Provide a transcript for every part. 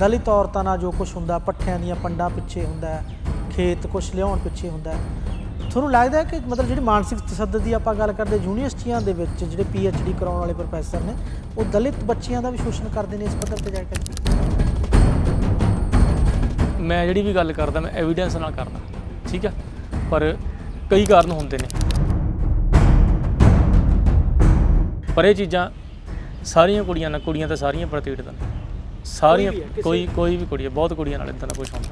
ਦਲਿਤ ਔਰਤਾਂ ਨਾਲ ਜੋ ਕੁਝ ਹੁੰਦਾ, ਪੱਠਿਆਂ ਦੀਆਂ ਪੰਡਾਂ ਪਿੱਛੇ ਹੁੰਦਾ ਖੇਤ ਕੁਝ ਲਿਆਉਣ ਪਿੱਛੇ ਹੁੰਦਾ ਤੁਹਾਨੂੰ ਲੱਗਦਾ ਹੈ ਕਿ ਮਤਲਬ ਜਿਹੜੀ ਮਾਨਸਿਕ ਤਸੱਦਦ ਦੀ ਆਪਾਂ ਗੱਲ ਕਰਦੇ ਯੂਨੀਵਰਸਿਟੀਆਂ ਦੇ ਵਿੱਚ ਜਿਹੜੇ ਡੀ ਕਰਾਉਣ ਵਾਲੇ ਪ੍ਰੋਫੈਸਰ ਨੇ, ਉਹ ਦਲਿਤ ਬੱਚਿਆਂ ਦਾ ਵੀ ਸ਼ੋਸ਼ਣ ਕਰਦੇ ਨੇ ਇਸ ਪੱਧਰ ਤੇ ਜਾ ਕੇ? ਮੈਂ ਜਿਹੜੀ ਵੀ ਗੱਲ ਕਰਦਾ, ਮੈਂ ਐਵੀਡੈਂਸ ਨਾਲ ਕਰਦਾ, ਠੀਕ ਹੈ? ਪਰ ਕਈ ਕਾਰਨ ਹੁੰਦੇ ਨੇ। ਪਰ ਇਹ ਚੀਜ਼ਾਂ ਸਾਰੀਆਂ ਕੁੜੀਆਂ ਨਾਲ, ਕੁੜੀਆਂ ਤਾਂ ਸਾਰੀਆਂ ਪ੍ਰਤੀਤ ਨੇ। ਸਾਰੀਆਂ ਕੋਈ ਕੋਈ ਵੀ ਕੁੜੀ ਹੈ ਬਹੁਤ ਕੁੜੀਆਂ ਨਾਲ ਇਦਾਂ ਦਾ ਕੁਝ ਹੁੰਦਾ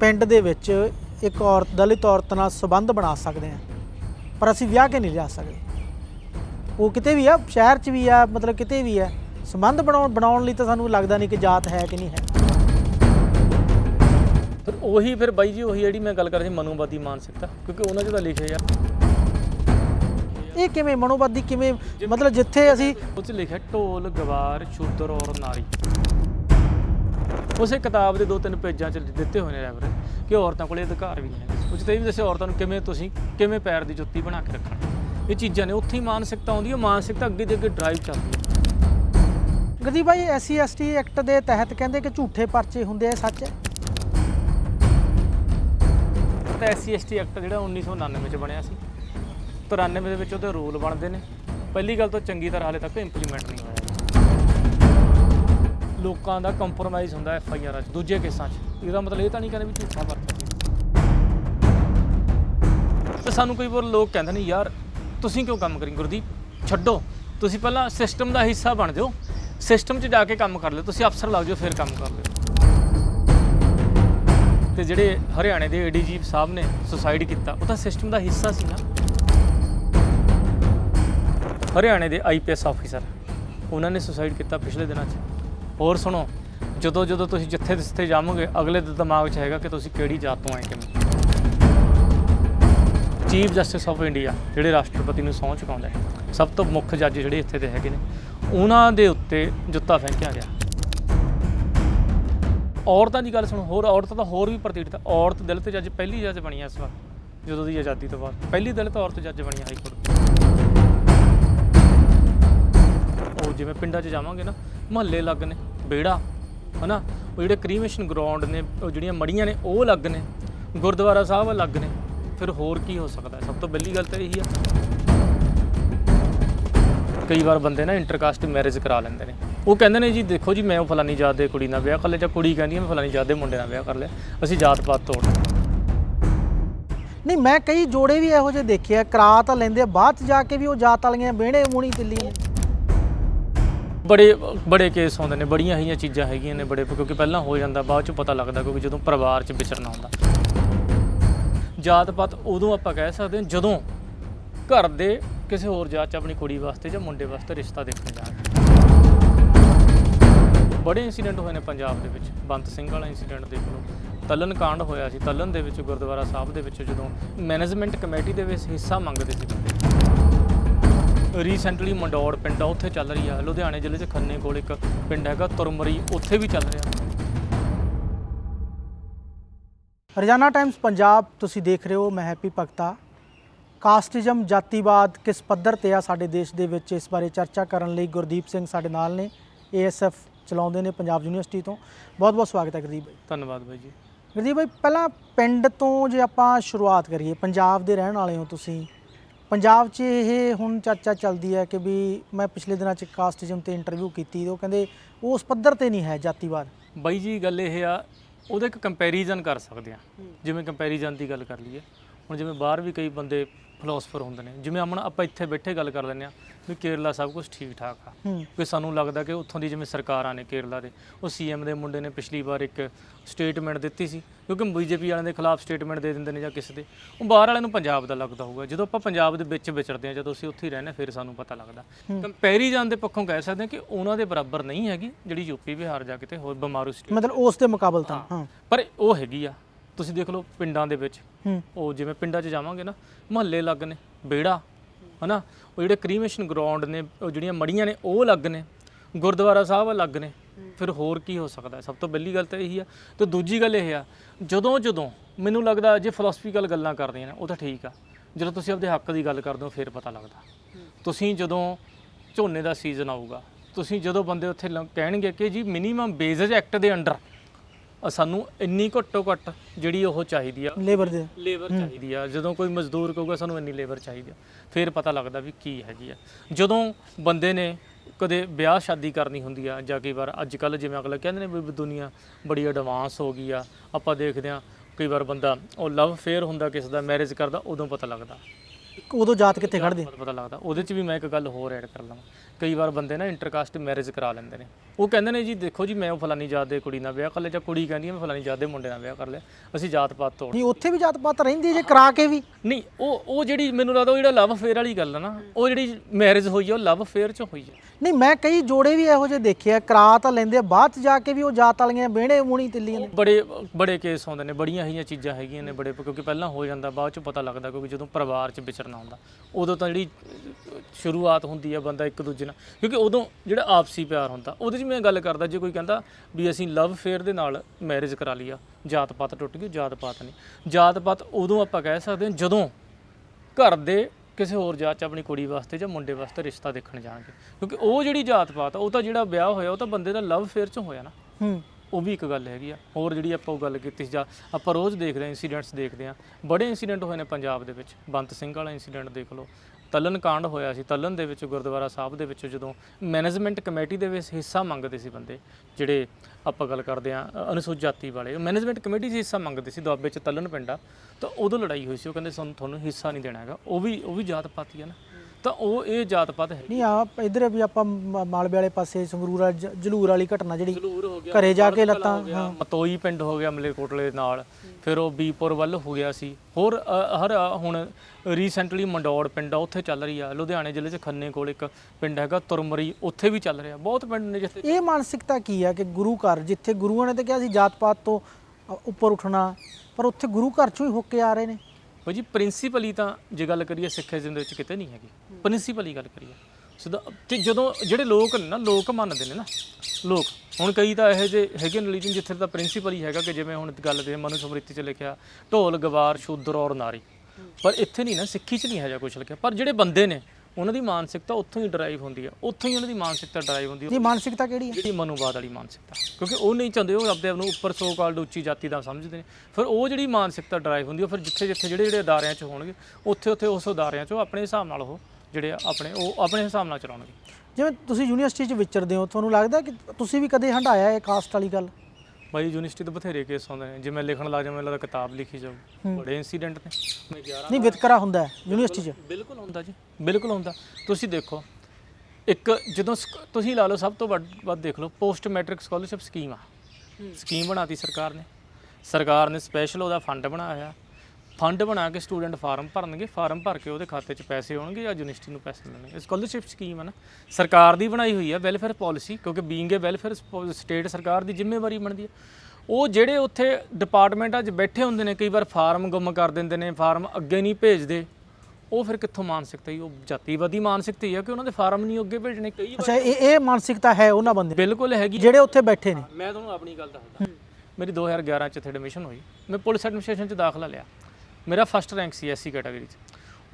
ਪਿੰਡ ਦੇ ਵਿੱਚ ਇੱਕ ਔਰਤ ਦਲਿਤ ਔਰਤ ਨਾਲ ਸੰਬੰਧ ਬਣਾ ਸਕਦੇ ਆ ਪਰ ਅਸੀਂ ਵਿਆਹ ਕੇ ਨਹੀਂ ਲਿਆ ਸਕਦੇ। ਉਹ ਕਿਤੇ ਵੀ ਆ ਸ਼ਹਿਰ 'ਚ ਵੀ ਆ ਮਤਲਬ ਕਿਤੇ ਵੀ ਆ ਸੰਬੰਧ ਬਣਾਉਣ ਬਣਾਉਣ ਲਈ ਤਾਂ ਸਾਨੂੰ ਲੱਗਦਾ ਨਹੀਂ ਕਿ ਜਾਤ ਹੈ ਕਿ ਨਹੀਂ ਹੈ। ਫਿਰ ਉਹੀ ਫਿਰ ਬਾਈ ਜੀ ਉਹੀ ਜਿਹੜੀ ਮੈਂ ਗੱਲ ਕਰ ਰਹੀ ਸੀ ਮਨੋਵਾਦੀ ਮਾਨਸਿਕਤਾ ਕਿਉਂਕਿ ਉਹਨਾਂ 'ਚ ਤਾਂ ਲਿਖਿਆ ਆ। ਇਹ ਕਿਵੇਂ ਮਨੋਵਾਦੀ ਕਿਵੇਂ ਮਤਲਬ ਜਿੱਥੇ ਅਸੀਂ ਉਹ 'ਚ ਲਿਖਿਆ ਢੋਲ ਗਵਾਰ ਸ਼ੂਦਰ ਔਰ ਨਾਰੀ। ਉਸੇ ਕਿਤਾਬ ਦੇ ਦੋ ਤਿੰਨ ਪੇਜਾਂ 'ਚ ਦਿੱਤੇ ਹੋਏ ਨੇ ਰੈਫਰੈਂਸ ਕਿ ਔਰਤਾਂ ਕੋਲੇ ਅਧਿਕਾਰ ਵੀ ਹੈ ਉਹ 'ਚ ਤਾਂ ਇਹ ਵੀ ਦੱਸਿਆ ਔਰਤਾਂ ਨੂੰ ਕਿਵੇਂ ਤੁਸੀਂ ਕਿਵੇਂ ਪੈਰ ਦੀ ਜੁੱਤੀ ਬਣਾ ਕੇ ਰੱਖਣਾ। ਇਹ ਚੀਜ਼ਾਂ ਨੇ ਉੱਥੇ ਹੀ ਮਾਨਸਿਕਤਾ ਆਉਂਦੀ ਹੈ ਮਾਨਸਿਕਤਾ ਅੱਗੇ ਦੇ ਅੱਗੇ ਡਰਾਈਵ ਚੱਲਦੀ ਹੈ। ਗਦੀ ਭਾਈ ਐਸਸੀ ਐਸਟੀ ਐਕਟ ਦੇ ਤਹਿਤ ਕਹਿੰਦੇ ਕਿ ਝੂਠੇ ਪਰਚੇ ਹੁੰਦੇ ਆ ਸੱਚ? ਹੈ ਤਾਂ ਐਸਸੀ ਐਸਟੀ ਐਕਟ ਜਿਹੜਾ 1999 ਚ ਬਣਿਆ ਸੀ। 93 ਦੇ ਵਿੱਚ ਉਹਦੇ ਰੂਲ ਬਣਦੇ ਨੇ। ਪਹਿਲੀ ਗੱਲ ਤਾਂ ਚੰਗੀ ਤਰ੍ਹਾਂ ਹਾਲੇ ਤੱਕ ਇੰਪਲੀਮੈਂਟ ਨਹੀਂ ਹੋਇਆ। ਲੋਕਾਂ ਦਾ ਕੰਪਰੋਮਾਈਜ਼ ਹੁੰਦਾ ਐਫ ਆਈ ਆਰ ਚ, ਦੂਜੇ ਕੇਸਾਂ 'ਚ। ਇਹਦਾ ਮਤਲਬ ਇਹ ਤਾਂ ਨਹੀਂ ਕਹਿੰਦੇ ਵੀ ਝੂਠਾ ਪਰਚਾ ਸੀ ਤੇ ਸਾਨੂੰ ਕਈ ਵਾਰ ਲੋਕ ਕਹਿੰਦੇ ਨੇ, ਯਾਰ, ਤੁਸੀਂ ਕਿਉਂ ਕੰਮ ਕਰੀ ਗੁਰਦੀਪ? ਛੱਡੋ। ਤੁਸੀਂ ਪਹਿਲਾਂ ਸਿਸਟਮ ਦਾ ਹਿੱਸਾ ਬਣ ਜਾਓ। ਸਿਸਟਮ 'ਚ ਜਾ ਕੇ ਕੰਮ ਕਰ ਲਿਓ। ਤੁਸੀਂ ਅਫਸਰ ਲੱਗ ਜਾਓ, ਫਿਰ ਕੰਮ ਕਰ ਲਿਓ। ਤੇ ਜਿਹੜੇ ਹਰਿਆਣੇ ਦੇ ਏਡੀਜੀ ਸਾਹਿਬ ਨੇ ਸੁਸਾਈਡ ਕੀਤਾ, ਉਹ ਤਾਂ ਸਿਸਟਮ ਦਾ ਹਿੱਸਾ ਸੀ ਨਾ। ਹਰਿਆਣੇ ਦੇ ਆਈਪੀਐਸ ਆਫੀਸਰ। ਉਹਨਾਂ ਨੇ ਸੁਸਾਈਡ ਕੀਤਾ ਪਿਛਲੇ ਦਿਨਾਂ 'ਚ। ਹੋਰ ਸੁਣੋ, ਜਦੋਂ ਜਦੋਂ ਤੁਸੀਂ ਜਿੱਥੇ ਜਿੱਥੇ ਜਾਵੋਗੇ, ਅਗਲੇ ਦੇ ਦਿਮਾਗ 'ਚ ਹੈਗਾ ਕਿ ਤੁਸੀਂ ਕਿਹੜੀ ਜਾਤ ਤੋਂ ਆਏ ਕਿਵੇਂ। ਚੀਫ ਜਸਟਿਸ ਆਫ ਇੰਡੀਆ, ਜਿਹੜੇ ਰਾਸ਼ਟਰਪਤੀ ਨੂੰ ਸਹੁੰ ਚੁਕਾਉਂਦਾ ਹੈ, ਸਭ ਤੋਂ ਮੁੱਖ ਜੱਜ ਜਿਹੜੇ ਇੱਥੇ ਦੇ ਹੈਗੇ ਨੇ, ਉਹਨਾਂ ਦੇ ਉੱਤੇ ਜੁੱਤਾ ਫੈਂਕਿਆ ਗਿਆ। ਔਰਤਾਂ ਦੀ ਗੱਲ ਸੁਣੋ, ਹੋਰ ਔਰਤਾਂ ਤਾਂ ਹੋਰ ਵੀ ਪ੍ਰਤੀਤ ਔਰਤ ਦਲਿਤ ਜੱਜ ਪਹਿਲੀ ਜੱਜ ਬਣੀ ਹੈ ਇਸ ਵਾਰ, ਜਦੋਂ ਦੀ ਆਜ਼ਾਦੀ ਤੋਂ ਬਾਅਦ। ਪਹਿਲੀ ਦਲਿਤ ਔਰਤ ਜੱਜ ਬਣੀ ਹਾਈ ਕੋਰਟ। ਉਹ ਜਿਵੇਂ ਪਿੰਡਾਂ 'ਚ ਜਾਵਾਂਗੇ ਨਾ, ਮਹੱਲੇ ਅਲੱਗ ਨੇ ਬੇੜਾ ਹਨਾ? ਉਹ ਜਿਹੜੇ ਕ੍ਰੀਮੇਸ਼ਨ ਗਰਾਊਂਡ ਨੇ, ਉਹ ਜਿਹੜੀਆਂ ਮੜੀਆਂ ਨੇ, ਉਹ ਅਲੱਗ ਨੇ, ਗੁਰਦੁਆਰਾ ਸਾਹਿਬ ਅਲੱਗ ਨੇ। ਫਿਰ ਹੋਰ ਕੀ ਹੋ ਸਕਦਾ? ਸਭ ਤੋਂ ਪਹਿਲੀ ਗੱਲ ਤਾਂ ਇਹੀ ਆ। ਕਈ ਵਾਰ ਬੰਦੇ ਨਾ ਇੰਟਰਕਾਸਟ ਮੈਰਿਜ ਕਰਾ ਲੈਂਦੇ ਨੇ। ਉਹ ਕਹਿੰਦੇ ਨੇ, ਜੀ ਦੇਖੋ ਜੀ, ਮੈਂ ਉਹ ਫਲਾਨੀ ਜਾਤ ਦੇ ਕੁੜੀ ਨਾਲ ਵਿਆਹ ਕਰ ਲਿਆ, ਜਾਂ ਕੁੜੀ ਕਹਿੰਦੀ ਮੈਂ ਫਲਾਨੀ ਜਾਤ ਦੇ ਮੁੰਡੇ ਨਾਲ ਵਿਆਹ ਕਰ ਲਿਆ। ਅਸੀਂ ਜਾਤ ਪਾਤ ਤੋੜ ਨਹੀਂ, ਮੈਂ ਕਈ ਜੋੜੇ ਵੀ ਇਹੋ ਜਿਹੇ ਦੇਖੇ ਆ। ਕਰਾ ਤਾਂ ਲੈਂਦੇ ਬਾਅਦ ਚ ਜਾ ਕੇ ਵੀ ਉਹ ਜਾਤ ਵਾਲੀਆਂ ਵਿਹੜੇ ਮੂਣੀ ਚੱਲੀਆਂ ਬੜੇ ਬੜੇ ਕੇਸ ਹੁੰਦੇ ਨੇ, ਬੜੀਆਂ ਹੈਗੀਆਂ ਚੀਜ਼ਾਂ ਹੈਗੀਆਂ ਨੇ ਬੜੇ, ਕਿਉਂਕਿ ਪਹਿਲਾਂ ਹੋ ਜਾਂਦਾ, ਬਾਅਦ ਚ ਪਤਾ ਲੱਗਦਾ, ਕਿਉਂਕਿ ਜਦੋਂ ਪਰਿਵਾਰ ਚ ਵਿਚਰਨਾ ਹੁੰਦਾ। ਜਾਤ ਪਾਤ ਉਦੋਂ ਆਪਾਂ ਕਹਿ ਸਕਦੇ ਹਾਂ, ਜਦੋਂ ਘਰ ਦੇ ਕਿਸੇ ਹੋਰ ਜਾਤ ਚ ਆਪਣੀ ਕੁੜੀ ਵਾਸਤੇ ਜਾਂ ਮੁੰਡੇ ਵਾਸਤੇ ਰਿਸ਼ਤਾ ਦੇਖਣ ਜਾਣ। ਬੜੇ ਇਨਸੀਡੈਂਟ ਹੋਏ ਨੇ ਪੰਜਾਬ ਦੇ ਵਿੱਚ। ਬੰਤ ਸਿੰਘ ਵਾਲਾ ਇਨਸੀਡੈਂਟ ਦੇਖ ਲਓ। ਤਲਨ ਕਾਂਡ ਹੋਇਆ ਸੀ, ਤਲਨ ਦੇ ਵਿੱਚ ਗੁਰਦੁਆਰਾ ਸਾਹਿਬ ਦੇ ਵਿੱਚ ਜਦੋਂ ਮੈਨੇਜਮੈਂਟ ਕਮੇਟੀ ਦੇ ਵਿੱਚ ਹਿੱਸਾ ਮੰਗਦੇ ਸੀ ਬੰਦੇ। ਰੀਸੈਂਟਲੀ ਮੰਡੌੜ ਪਿੰਡ ਆ ਉੱਥੇ ਚੱਲ ਰਹੀ ਆ। ਲੁਧਿਆਣੇ ਜ਼ਿਲ੍ਹੇ 'ਚ ਖੰਨੇ ਕੋਲ ਇੱਕ ਪਿੰਡ ਹੈਗਾ ਤੁਰਮਰੀ ਉੱਥੇ ਵੀ ਚੱਲ ਰਿਹਾ। ਹਰਿਆਣਾ ਟਾਈਮਸ ਪੰਜਾਬ ਤੁਸੀਂ ਦੇਖ ਰਹੇ ਹੋ ਮੈਂ ਹੈਪੀ ਭਗਤਾ। ਕਾਸਟਿਜ਼ਮ ਜਾਤੀਵਾਦ ਕਿਸ ਪੱਧਰ ਤੇ ਆ ਸਾਡੇ ਦੇਸ਼ ਦੇ ਵਿੱਚ ਇਸ ਬਾਰੇ ਚਰਚਾ ਕਰਨ ਲਈ ਗੁਰਦੀਪ ਸਿੰਘ ਸਾਡੇ ਨਾਲ ਨੇ। ਏਐਸਐਫ ਚਲਾਉਂਦੇ ਨੇ ਪੰਜਾਬ ਯੂਨੀਵਰਸਿਟੀ ਤੋਂ। ਬਹੁਤ ਬਹੁਤ ਸਵਾਗਤ ਹੈ ਗੁਰਦੀਪ ਭਾਈ। ਧੰਨਵਾਦ ਬਾਈ ਜੀ। ਗੁਰਦੀਪ ਭਾਈ ਪਹਿਲਾਂ ਪਿੰਡ ਤੋਂ ਜੇ ਆਪਾਂ ਸ਼ੁਰੂਆਤ ਕਰੀਏ ਪੰਜਾਬ ਦੇ ਰਹਿਣ ਵਾਲੇ ਹੋ ਤੁਸੀਂ ਪੰਜਾਬ 'ਚ ਇਹ ਹੁਣ ਚਰਚਾ ਚੱਲਦੀ ਹੈ ਕਿ ਵੀ ਮੈਂ ਪਿਛਲੇ ਦਿਨਾਂ 'ਚ ਕਾਸਟਿਜ਼ਮ ਤੇ ਇੰਟਰਵਿਊ ਕੀਤੀ ਤੇ ਉਹ ਕਹਿੰਦੇ ਉਸ ਪੱਧਰ ਤੇ ਨਹੀਂ ਹੈ ਜਾਤੀਵਾਦ। ਬਾਈ ਜੀ, ਗੱਲ ਇਹ ਆ, ਉਹਦਾ ਇੱਕ ਕੰਪੈਰੀਜ਼ਨ ਕਰ ਸਕਦੇ ਆ ਜਿਵੇਂ ਕੰਪੈਰੀਜ਼ਨ ਦੀ ਗੱਲ ਕਰ ਲਈਏ। ਹੁਣ ਜਿਵੇਂ ਬਾਹਰ ਵੀ ਕਈ ਬੰਦੇ ਫਿਲਾਸਫਰ ਹੁੰਦੇ ਨੇ। ਜਿਵੇਂ ਅਮਨ ਆਪਾਂ ਇੱਥੇ ਬੈਠੇ ਗੱਲ ਕਰ ਲੈਂਦੇ ਆ ਵੀ ਕੇਰਲਾ ਸਭ ਕੁਝ ਠੀਕ ਠਾਕ ਆ। ਕਿ ਸਾਨੂੰ ਲੱਗਦਾ ਕਿ ਉੱਥੋਂ ਦੀ ਜਿਵੇਂ ਸਰਕਾਰਾਂ ਨੇ ਕੇਰਲਾ ਦੇ ਉਹ ਸੀਐਮ ਦੇ ਮੁੰਡੇ ਨੇ ਪਿਛਲੀ ਵਾਰ ਇੱਕ ਸਟੇਟਮੈਂਟ ਦਿੱਤੀ ਸੀ ਕਿਉਂਕਿ ਬੀਜੇਪੀ ਵਾਲਿਆਂ ਦੇ ਖਿਲਾਫ ਸਟੇਟਮੈਂਟ ਦੇ ਦਿੰਦੇ ਨੇ ਜਾਂ ਕਿਸੇ ਦੇ। ਉਹ ਬਾਹਰ ਵਾਲਿਆਂ ਨੂੰ ਪੰਜਾਬ ਦਾ ਲੱਗਦਾ ਹੋਊਗਾ। ਜਦੋਂ ਆਪਾਂ ਪੰਜਾਬ ਦੇ ਵਿੱਚ ਵਿਚਰਦੇ ਹਾਂ ਜਦੋਂ ਅਸੀਂ ਉੱਥੇ ਹੀ ਰਹਿੰਦੇ ਫਿਰ ਸਾਨੂੰ ਪਤਾ ਲੱਗਦਾ। ਕੰਪੈਰੀਜ਼ਨ ਦੇ ਪੱਖੋਂ ਕਹਿ ਸਕਦੇ ਹਾਂ ਕਿ ਉਹਨਾਂ ਦੇ ਬਰਾਬਰ ਨਹੀਂ ਹੈਗੀ ਜਿਹੜੀ ਯੂਪੀ ਬਿਹਾਰ ਜਾ ਕਿਤੇ ਹੋਰ ਬਿਮਾਰੂ ਸਟੇਟ ਮਤਲਬ ਉਸ ਦੇ ਮੁਕਾਬਲ ਤਾਂ ਹਾਂ। ਪਰ ਉਹ ਹੈਗੀ ਆ। ਤੁਸੀਂ ਦੇਖ ਲਓ ਪਿੰਡਾਂ ਦੇ ਵਿੱਚ। ਉਹ ਜਿਵੇਂ ਪਿੰਡਾਂ 'ਚ ਜਾਵਾਂਗੇ ਨਾ ਮਹੱਲੇ ਅਲੱਗ ਨੇ ਬੇੜਾ ਹਨਾ? ਉਹ ਜਿਹੜੇ ਕ੍ਰੀਮੇਸ਼ਨ ਗਰਾਊਂਡ ਨੇ ਉਹ ਜਿਹੜੀਆਂ ਮੜੀਆਂ ਨੇ ਉਹ ਅਲੱਗ ਨੇ। ਗੁਰਦੁਆਰਾ ਸਾਹਿਬ ਅਲੱਗ ਨੇ। ਫਿਰ ਹੋਰ ਕੀ ਹੋ ਸਕਦਾ? ਸਭ ਤੋਂ ਪਹਿਲੀ ਗੱਲ ਤਾਂ ਇਹੀ ਆ। ਤੇ ਦੂਜੀ ਗੱਲ ਇਹ ਆ ਜਦੋਂ ਜਦੋਂ ਮੈਨੂੰ ਲੱਗਦਾ ਜੇ ਫਿਲਾਸਫੀਕਲ ਗੱਲਾਂ ਕਰਦੀਆਂ ਨੇ ਉਹ ਤਾਂ ਠੀਕ ਆ। ਜਦੋਂ ਤੁਸੀਂ ਆਪਦੇ ਹੱਕ ਦੀ ਗੱਲ ਕਰਦੇ ਹੋ ਫਿਰ ਪਤਾ ਲੱਗਦਾ। ਤੁਸੀਂ ਜਦੋਂ ਝੋਨੇ ਦਾ ਸੀਜ਼ਨ ਆਊਗਾ ਤੁਸੀਂ ਜਦੋਂ ਬੰਦੇ ਉੱਥੇ ਕਹਿਣਗੇ ਕਿ ਜੀ ਮਿਨੀਮਮ ਬੇਸਿਸ ਐਕਟ ਦੇ ਅੰਡਰ ਸਾਨੂੰ ਇੰਨੀ ਘੱਟੋ ਘੱਟ ਜਿਹੜੀ ਉਹ ਚਾਹੀਦੀ ਆ ਲੇਬਰ ਦੇ। ਲੇਬਰ ਚਾਹੀਦੀ ਆ। ਜਦੋਂ ਕੋਈ ਮਜ਼ਦੂਰ ਕਹੂਗਾ ਸਾਨੂੰ ਇੰਨੀ ਲੇਬਰ ਚਾਹੀਦੀ ਆ ਫਿਰ ਪਤਾ ਲੱਗਦਾ ਵੀ ਕੀ ਹੈਗੀ ਆ। ਜਦੋਂ ਬੰਦੇ ਨੇ ਕਦੇ ਵਿਆਹ ਸ਼ਾਦੀ ਕਰਨੀ ਹੁੰਦੀ ਆ ਜਾਂ ਕਈ ਵਾਰ ਅੱਜ ਕੱਲ ਜਿਵੇਂ ਅਗਲਾ ਕਹਿੰਦੇ ਨੇ ਵੀ ਦੁਨੀਆ ਬੜੀ ਐਡਵਾਂਸ ਹੋ ਗਈ ਆ ਆਪਾਂ ਦੇਖਦੇ ਆ ਕਈ ਵਾਰ ਬੰਦਾ ਉਹ ਲਵ ਫੇਅਰ ਹੁੰਦਾ ਕਿਸ ਦਾ ਮੈਰਿਜ ਕਰਦਾ ਉਦੋਂ ਪਤਾ ਲੱਗਦਾ। ਉਦੋਂ ਜਾਤ ਕਿੱਥੇ ਖੜਦੇ ਪਤਾ ਪਤਾ ਲੱਗਦਾ। ਉਹਦੇ 'ਚ ਵੀ ਮੈਂ ਇੱਕ ਗੱਲ ਹੋਰ ਐਡ ਕਰ ਲਵਾਂ। ਕਈ ਵਾਰ ਬੰਦੇ ਨਾ ਇੰਟਰਕਾਸਟ ਮੈਰਿਜ ਕਰਾ ਲੈਂਦੇ ਨੇ। ਉਹ ਕਹਿੰਦੇ ਨੇ ਜੀ ਦੇਖੋ ਜੀ ਮੈਂ ਉਹ ਫਲਾਨੀ ਜਾਤ ਦੇ ਕੁੜੀ ਨਾਲ ਵਿਆਹ ਕਰ ਲਿਆ ਜਾਂ ਕੁੜੀ ਕਹਿੰਦੀ ਹੈ ਮੈਂ ਫਲਾਨੀ ਜਾਤ ਦੇ ਮੁੰਡੇ ਨਾਲ ਵਿਆਹ ਕਰ ਲਿਆ। ਅਸੀਂ ਜਾਤ ਪਾਤ ਤੋੜ ਨਹੀਂ ਉੱਥੇ ਵੀ ਜਾਤ ਪਾਤ ਰਹਿੰਦੀ ਹੈ ਜੇ ਕਰਾ ਕੇ ਵੀ? ਨਹੀਂ ਉਹ ਉਹ ਜਿਹੜੀ ਮੈਨੂੰ ਲੱਗਦਾ ਉਹ ਜਿਹੜਾ ਲਵ ਅਫੇਅਰ ਵਾਲੀ ਗੱਲ ਆ ਨਾ ਉਹ ਜਿਹੜੀ ਮੈਰਿਜ ਹੋਈ ਆ ਉਹ ਲਵ ਅਫੇਅਰ 'ਚ ਹੋਈ ਆ। ਨਹੀਂ ਮੈਂ ਕਈ ਜੋੜੇ ਵੀ ਇਹੋ ਜਿਹੇ ਦੇਖੇ ਆ ਕਰਾ ਤਾਂ ਲੈਂਦੇ ਆ ਬਾਅਦ ਚ ਜਾ ਕੇ ਵੀ ਉਹ ਜਾਤ ਵਾਲੀਆਂ ਵਿਹੜੇ ਮੂਣੀ ਤਿੱਲੀਆਂ ਨੇ। ਬੜੇ ਬੜੇ ਕੇਸ ਆਉਂਦੇ ਨੇ ਬੜੀਆਂ ਹੀ ਚੀਜ਼ਾਂ ਹੈਗੀਆਂ ਨੇ ਬੜੇ ਕਿਉਂਕਿ ਪਹਿਲਾਂ ਹੋ ਜਾਂਦਾ ਬਾਅਦ ਚ ਪਤਾ ਲੱਗਦਾ ਕਿਉਂਕਿ ਜਦੋਂ ਪਰਿਵਾਰ 'ਚ ਵਿਚਰਨਾ ਹੁੰਦਾ ਉਦੋਂ ਤਾਂ ਜਿਹੜੀ ਸ਼ੁਰੂਆਤ ਹੁੰਦੀ ਆ ਬੰਦਾ ਇੱਕ ਦੂਜੇ ਨਾਲ। ਕਿਉਂਕਿ ਉਦੋਂ ਜਿਹੜਾ ਆਪਸੀ ਪਿਆਰ ਹੁੰਦਾ ਉਹਦੇ 'ਚ ਮੈਂ ਗੱਲ ਕਰਦਾ ਜੇ ਕੋਈ ਕਹਿੰਦਾ ਵੀ ਅਸੀਂ ਲਵ ਫੇਅਰ ਦੇ ਨਾਲ ਮੈਰਿਜ ਕਰਾ ਲਈ ਆ ਜਾਤ ਪਾਤ ਟੁੱਟ ਗਈ ਜਾਤ ਪਾਤ ਨਹੀਂ। ਜਾਤ ਪਾਤ ਉਦੋਂ ਆਪਾਂ ਕਹਿ ਸਕਦੇ ਹਾਂ ਜਦੋਂ ਘਰ ਦੇ ਕਿਸੇ ਹੋਰ ਜਾਤ 'ਚ ਆਪਣੀ ਕੁੜੀ ਵਾਸਤੇ ਜਾਂ ਮੁੰਡੇ ਵਾਸਤੇ ਰਿਸ਼ਤਾ ਦੇਖਣ ਜਾਣਗੇ। ਕਿਉਂਕਿ ਉਹ ਜਿਹੜੀ ਜਾਤ ਪਾਤ ਆ, ਉਹ ਤਾਂ ਜਿਹੜਾ ਵਿਆਹ ਹੋਇਆ ਉਹ ਤਾਂ ਬੰਦੇ ਦਾ ਲਵ ਫੇਅਰ 'ਚ ਹੋਇਆ ਨਾ। ਹੂੰ। ਉਹ ਵੀ ਇੱਕ ਗੱਲ ਹੈਗੀ ਆ। ਹੋਰ ਜਿਹੜੀ ਆਪਾਂ ਉਹ ਗੱਲ ਕੀਤੀ ਸੀ, ਜਾਂ ਆਪਾਂ ਰੋਜ਼ ਦੇਖਦੇ ਹਾਂ ਇਨਸੀਡੈਂਟਸ ਦੇਖਦੇ ਹਾਂ। ਬੜੇ ਇਨਸੀਡੈਂਟ ਹੋਏ ਨੇ ਪੰਜਾਬ ਦੇ ਵਿੱਚ। ਬੰਤ ਸਿੰਘ ਵਾਲਾ ਇਨਸੀਡੈਂਟ ਦੇਖ ਲਓ। ਤਲਨ ਕਾਂਡ ਹੋਇਆ ਸੀ। ਤਲਨ ਦੇ ਵਿੱਚ, ਗੁਰਦੁਆਰਾ ਸਾਹਿਬ ਦੇ ਵਿੱਚ ਜਦੋਂ ਮੈਨੇਜਮੈਂਟ ਕਮੇਟੀ ਦੇ ਵਿੱਚ ਹਿੱਸਾ ਮੰਗਦੇ ਸੀ ਬੰਦੇ, ਜਿਹੜੇ ਆਪਾਂ ਗੱਲ ਕਰਦੇ ਆ ਅਨੁਸੂਚਿਤ ਜਾਤੀ ਵਾਲੇ। ਮੈਨੇਜਮੈਂਟ ਕਮੇਟੀ 'ਚ ਹਿੱਸਾ ਮੰਗਦੇ ਸੀ ਦੁਆਬੇ 'ਚ ਤਲਨ ਪਿੰਡਾ ਤਾਂ ਉਦੋਂ ਲੜਾਈ ਹੋਈ ਸੀ। ਉਹ ਕਹਿੰਦੇ, ਸਾਨੂੰ, ਤੁਹਾਨੂੰ ਹਿੱਸਾ ਨਹੀਂ ਦੇਣਾ ਹੈਗਾ। ਉਹ ਵੀ ਉਹ ਵੀ ਜਾਤ ਪਾਤੀ ਹੈ ਨਾ। ਤਾਂ ਉਹ ਇਹ ਜਾਤ ਪਾਤ ਹੈ ਨਹੀਂ ਆ ਇਧਰ ਵੀ ਆਪਾਂ ਮ- ਮਾਲਵੇ ਵਾਲੇ ਪਾਸੇ ਸੰਗਰੂਰ ਵਾਲੀ ਜ- ਜਲੂਰ ਵਾਲੀ ਘਟਨਾ ਜਿਹੜੀ ਹੋ ਗਿਆ ਘਰੇ ਜਾ ਕੇ ਲੱਤਾਂ ਹਾਂ ਮਤੋਈ ਪਿੰਡ ਹੋ ਗਿਆ ਮਲੇਕੋਟਲੇ ਨਾਲ। ਫਿਰ ਉਹ ਬੀਪੁਰ ਵੱਲ ਹੋ ਗਿਆ ਸੀ। ਹੋਰ ਅ, ਹਰ ਅ, ਹੁਣ ਰੀਸੈਂਟਲੀ ਮੰਡੌੜ ਪਿੰਡ ਆ ਉੱਥੇ ਚੱਲ ਰਹੀ ਆ। ਲੁਧਿਆਣੇ ਜ਼ਿਲ੍ਹੇ 'ਚ ਖੰਨੇ ਕੋਲ ਇੱਕ ਪਿੰਡ ਹੈਗਾ ਤੁਰਮਰੀ ਉੱਥੇ ਵੀ ਚੱਲ ਰਿਹਾ। ਬਹੁਤ ਪਿੰਡ ਨੇ ਜਿੱਥੇ ਇਹ ਮਾਨਸਿਕਤਾ ਕੀ ਆ ਕਿ ਗੁਰੂ ਘਰ ਜਿੱਥੇ ਗੁਰੂਆਂ ਨੇ ਤਾਂ ਕਿਹਾ ਸੀ ਜਾਤ ਪਾਤ ਤੋਂ ਅ, ਉੱਪਰ ਉੱਠਣਾ ਪਰ ਉੱਥੇ ਗੁਰੂ ਘਰ ਚੋਂ ਹੀ ਹੋ ਕੇ ਆ ਰਹੇ ਨੇ। ਭਾਜੀ ਪ੍ਰਿੰਸੀਪਲੀ ਤਾਂ ਜੇ ਗੱਲ ਕਰੀਏ ਸਿੱਖਿਜ਼ਮ ਦੇ ਵਿੱਚ ਕਿਤੇ ਨਹੀਂ ਹੈਗੀ। ਪ੍ਰਿੰਸੀਪਲੀ ਗੱਲ ਕਰੀਏ। ਸਿੱਧਾ ਤੇ ਜਦੋਂ ਜਿਹੜੇ ਲੋਕ ਨੇ ਨਾ, ਲੋਕ ਮੰਨਦੇ ਨੇ ਨਾ, ਲੋਕ। ਹੁਣ ਕਈ ਤਾਂ ਇਹੋ ਜਿਹੇ ਹੈਗੇ ਰਿਲੀਜਨ ਜਿੱਥੇ ਤਾਂ ਪ੍ਰਿੰਸੀਪਲ ਹੀ ਹੈਗਾ ਕਿ ਜਿਵੇਂ ਹੁਣ ਗੱਲ ਦੇ ਮਨੁ ਸਮ੍ਰਿਤੀ ਚ ਲਿਖਿਆ, ਢੋਲ, ਗਵਾਰ, ਸ਼ੂਦਰ ਔਰ ਨਾਰੀ। ਪਰ ਇੱਥੇ ਨਹੀਂ ਨਾ, ਸਿੱਖੀ ਚ ਨਹੀਂ ਹੈ ਜਾਂ ਕੁਝ ਲਿਖਿਆ। ਪਰ ਜਿਹੜੇ ਬੰਦੇ ਨੇ ਉਹਨਾਂ ਦੀ ਮਾਨਸਿਕਤਾ ਉੱਥੋਂ ਹੀ ਡਰਾਈਵ ਹੁੰਦੀ ਆ। ਉੱਥੋਂ ਹੀ ਉਹਨਾਂ ਦੀ ਮਾਨਸਿਕਤਾ ਡਰਾਈਵ ਹੁੰਦੀ ਆ। ਇਹ ਮਾਨਸਿਕਤਾ ਕਿਹੜੀ ਹੈ ਜਿਹੜੀ ਮਨੁਵਾਦ ਵਾਲੀ ਮਾਨਸਿਕਤਾ। ਕਿਉਂਕਿ ਉਹ ਨਹੀਂ ਚਾਹੁੰਦੇ ਉਹ ਆਪਣੇ ਆਪ ਨੂੰ ਉੱਪਰ ਸੋ ਕਾਲਡ ਉੱਚੀ ਜਾਤੀ ਦਾ ਸਮਝਦੇ ਨੇ। ਫਿਰ ਉਹ ਜਿਹੜੀ ਮਾਨਸਿਕਤਾ ਡਰਾਈਵ ਹੁੰਦੀ ਆ, ਫਿਰ ਜਿੱਥੇ ਜਿੱਥੇ ਜਿਹੜੇ ਜਿਹੜੇ ਅਦਾਰਿਆਂ 'ਚ ਹੋਣਗੇ ਉੱਥੇ ਉੱਥੇ ਉਸ ਅਦਾਰਿਆਂ 'ਚ ਆਪਣੇ ਹਿਸਾਬ ਨਾਲ ਉਹ ਜਿਹੜੇ ਆਪਣੇ ਉਹ ਆਪਣੇ ਹਿਸਾਬ ਨਾਲ ਚਲਾਉਣਗੇ। ਜਿਵੇਂ ਤੁਸੀਂ ਯੂਨੀਵਰਸਿਟੀ 'ਚ ਵਿਚਰਦੇ ਹੋ ਤੁਹਾਨੂੰ ਲੱਗਦਾ ਕਿ ਤੁਸੀਂ ਵੀ ਕਦੇ ਹੰਡਾਇਆ ਇਹ ਕਾਸਟ ਵਾਲੀ ਗੱਲ? ਬਾਈ ਯੂਨੀਵਰਸਿਟੀ ਤੋਂ ਬਥੇਰੇ ਕੇਸ ਆਉਂਦੇ ਨੇ। ਜਿਵੇਂ ਲਿਖਣ ਲੱਗ ਜਾਵਾਂ ਲੱਗਦਾ ਕਿਤਾਬ ਲਿਖੀ ਜਾਊ। ਬੜੇ ਇਨਸੀਡੈਂਟ ਨੇ। ਮੈਂ 11 ਨਹੀਂ ਵਿਤਕਰਾ ਹੁੰਦਾ ਯੂਨੀਵਰਸਿਟੀ 'ਚ। ਬਿਲਕੁਲ ਹੁੰਦਾ ਜੀ। ਬਿਲਕੁਲ ਹੁੰਦਾ। ਤੁਸੀਂ ਦੇਖੋ ਇੱਕ ਜਦੋਂ ਤੁਸੀਂ ਲਾ ਲਓ ਸਭ ਤੋਂ ਵੱਡ ਵੱਧ ਦੇਖ ਲਓ ਪੋਸਟ ਮੈਟ੍ਰਿਕ ਸਕਾਲਰਸ਼ਿਪ ਸਕੀਮ ਆ। ਸਕੀਮ ਬਣਾਤੀ ਸਰਕਾਰ ਨੇ। ਸਰਕਾਰ ਨੇ ਸਪੈਸ਼ਲ ਉਹਦਾ ਫੰਡ ਬਣਾਇਆ। ਫੰਡ ਬਣਾ ਕੇ ਸਟੂਡੈਂਟ ਫਾਰਮ ਭਰਨਗੇ ਫਾਰਮ ਭਰ ਕੇ ਉਹਦੇ ਖਾਤੇ 'ਚ ਪੈਸੇ ਆਉਣਗੇ ਜਾਂ ਯੂਨੀਵਰਸਿਟੀ ਨੂੰ ਪੈਸੇ ਮਿਲਣਗੇ। ਸਕਾਲਰਸ਼ਿਪ ਸਕੀਮ ਹੈ ਨਾ। ਸਰਕਾਰ ਦੀ ਬਣਾਈ ਹੋਈ ਹੈ ਵੈਲਫੇਅਰ ਪਾਲਿਸੀ ਕਿਉਂਕਿ ਬੀਇੰਗ ਏ ਵੈਲਫੇਅਰ ਸਟੇਟ ਸਰਕਾਰ ਦੀ ਜ਼ਿੰਮੇਵਾਰੀ ਬਣਦੀ ਹੈ ਉਹ ਜਿਹੜੇ ਉੱਥੇ ਡਿਪਾਰਟਮੈਂਟਾਂ 'ਚ ਬੈਠੇ ਹੁੰਦੇ ਨੇ ਕਈ ਵਾਰ ਫਾਰਮ ਗੁੰਮ ਕਰ ਦਿੰਦੇ ਨੇ ਫਾਰਮ ਅੱਗੇ ਨਹੀਂ ਭੇਜਦੇ। ਉਹ ਫਿਰ ਕਿੱਥੋਂ ਮਾਨਸਿਕਤਾ ਹੀ ਉਹ ਜਾਤੀਵਾਦੀ ਮਾਨਸਿਕਤਾ ਹੀ ਆ ਕਿ ਉਹਨਾਂ ਦੇ ਫਾਰਮ ਨਹੀਂ ਅੱਗੇ ਭੇਜਣੇ। ਕਈ ਅੱਛਾ ਇਹ ਇਹ ਮਾਨਸਿਕਤਾ ਹੈ ਉਹਨਾਂ ਬੰਦੇ ਬਿਲਕੁਲ ਹੈਗੀ। ਜਿਹੜੇ ਉੱਥੇ ਬੈਠੇ ਨੇ? ਮੈਂ ਤੁਹਾਨੂੰ ਆਪਣੀ ਗੱਲ ਦੱਸਦਾ। ਮੇਰੀ 2011 ਚ ਇੱਥੇ ਐਡਮਿਸ਼ਨ ਹੋਈ। ਮੈਂ ਪੁਲਿਸ ਐਡਮਿਨਿਸਟ੍ਰੇਸ਼ਨ ਚ ਦਾਖਲਾ ਲਿਆ। ਮੇਰਾ ਫਸਟ ਰੈਂਕ ਸੀ ਐਸਸੀ ਕੈਟਾਗਰੀ ਚ।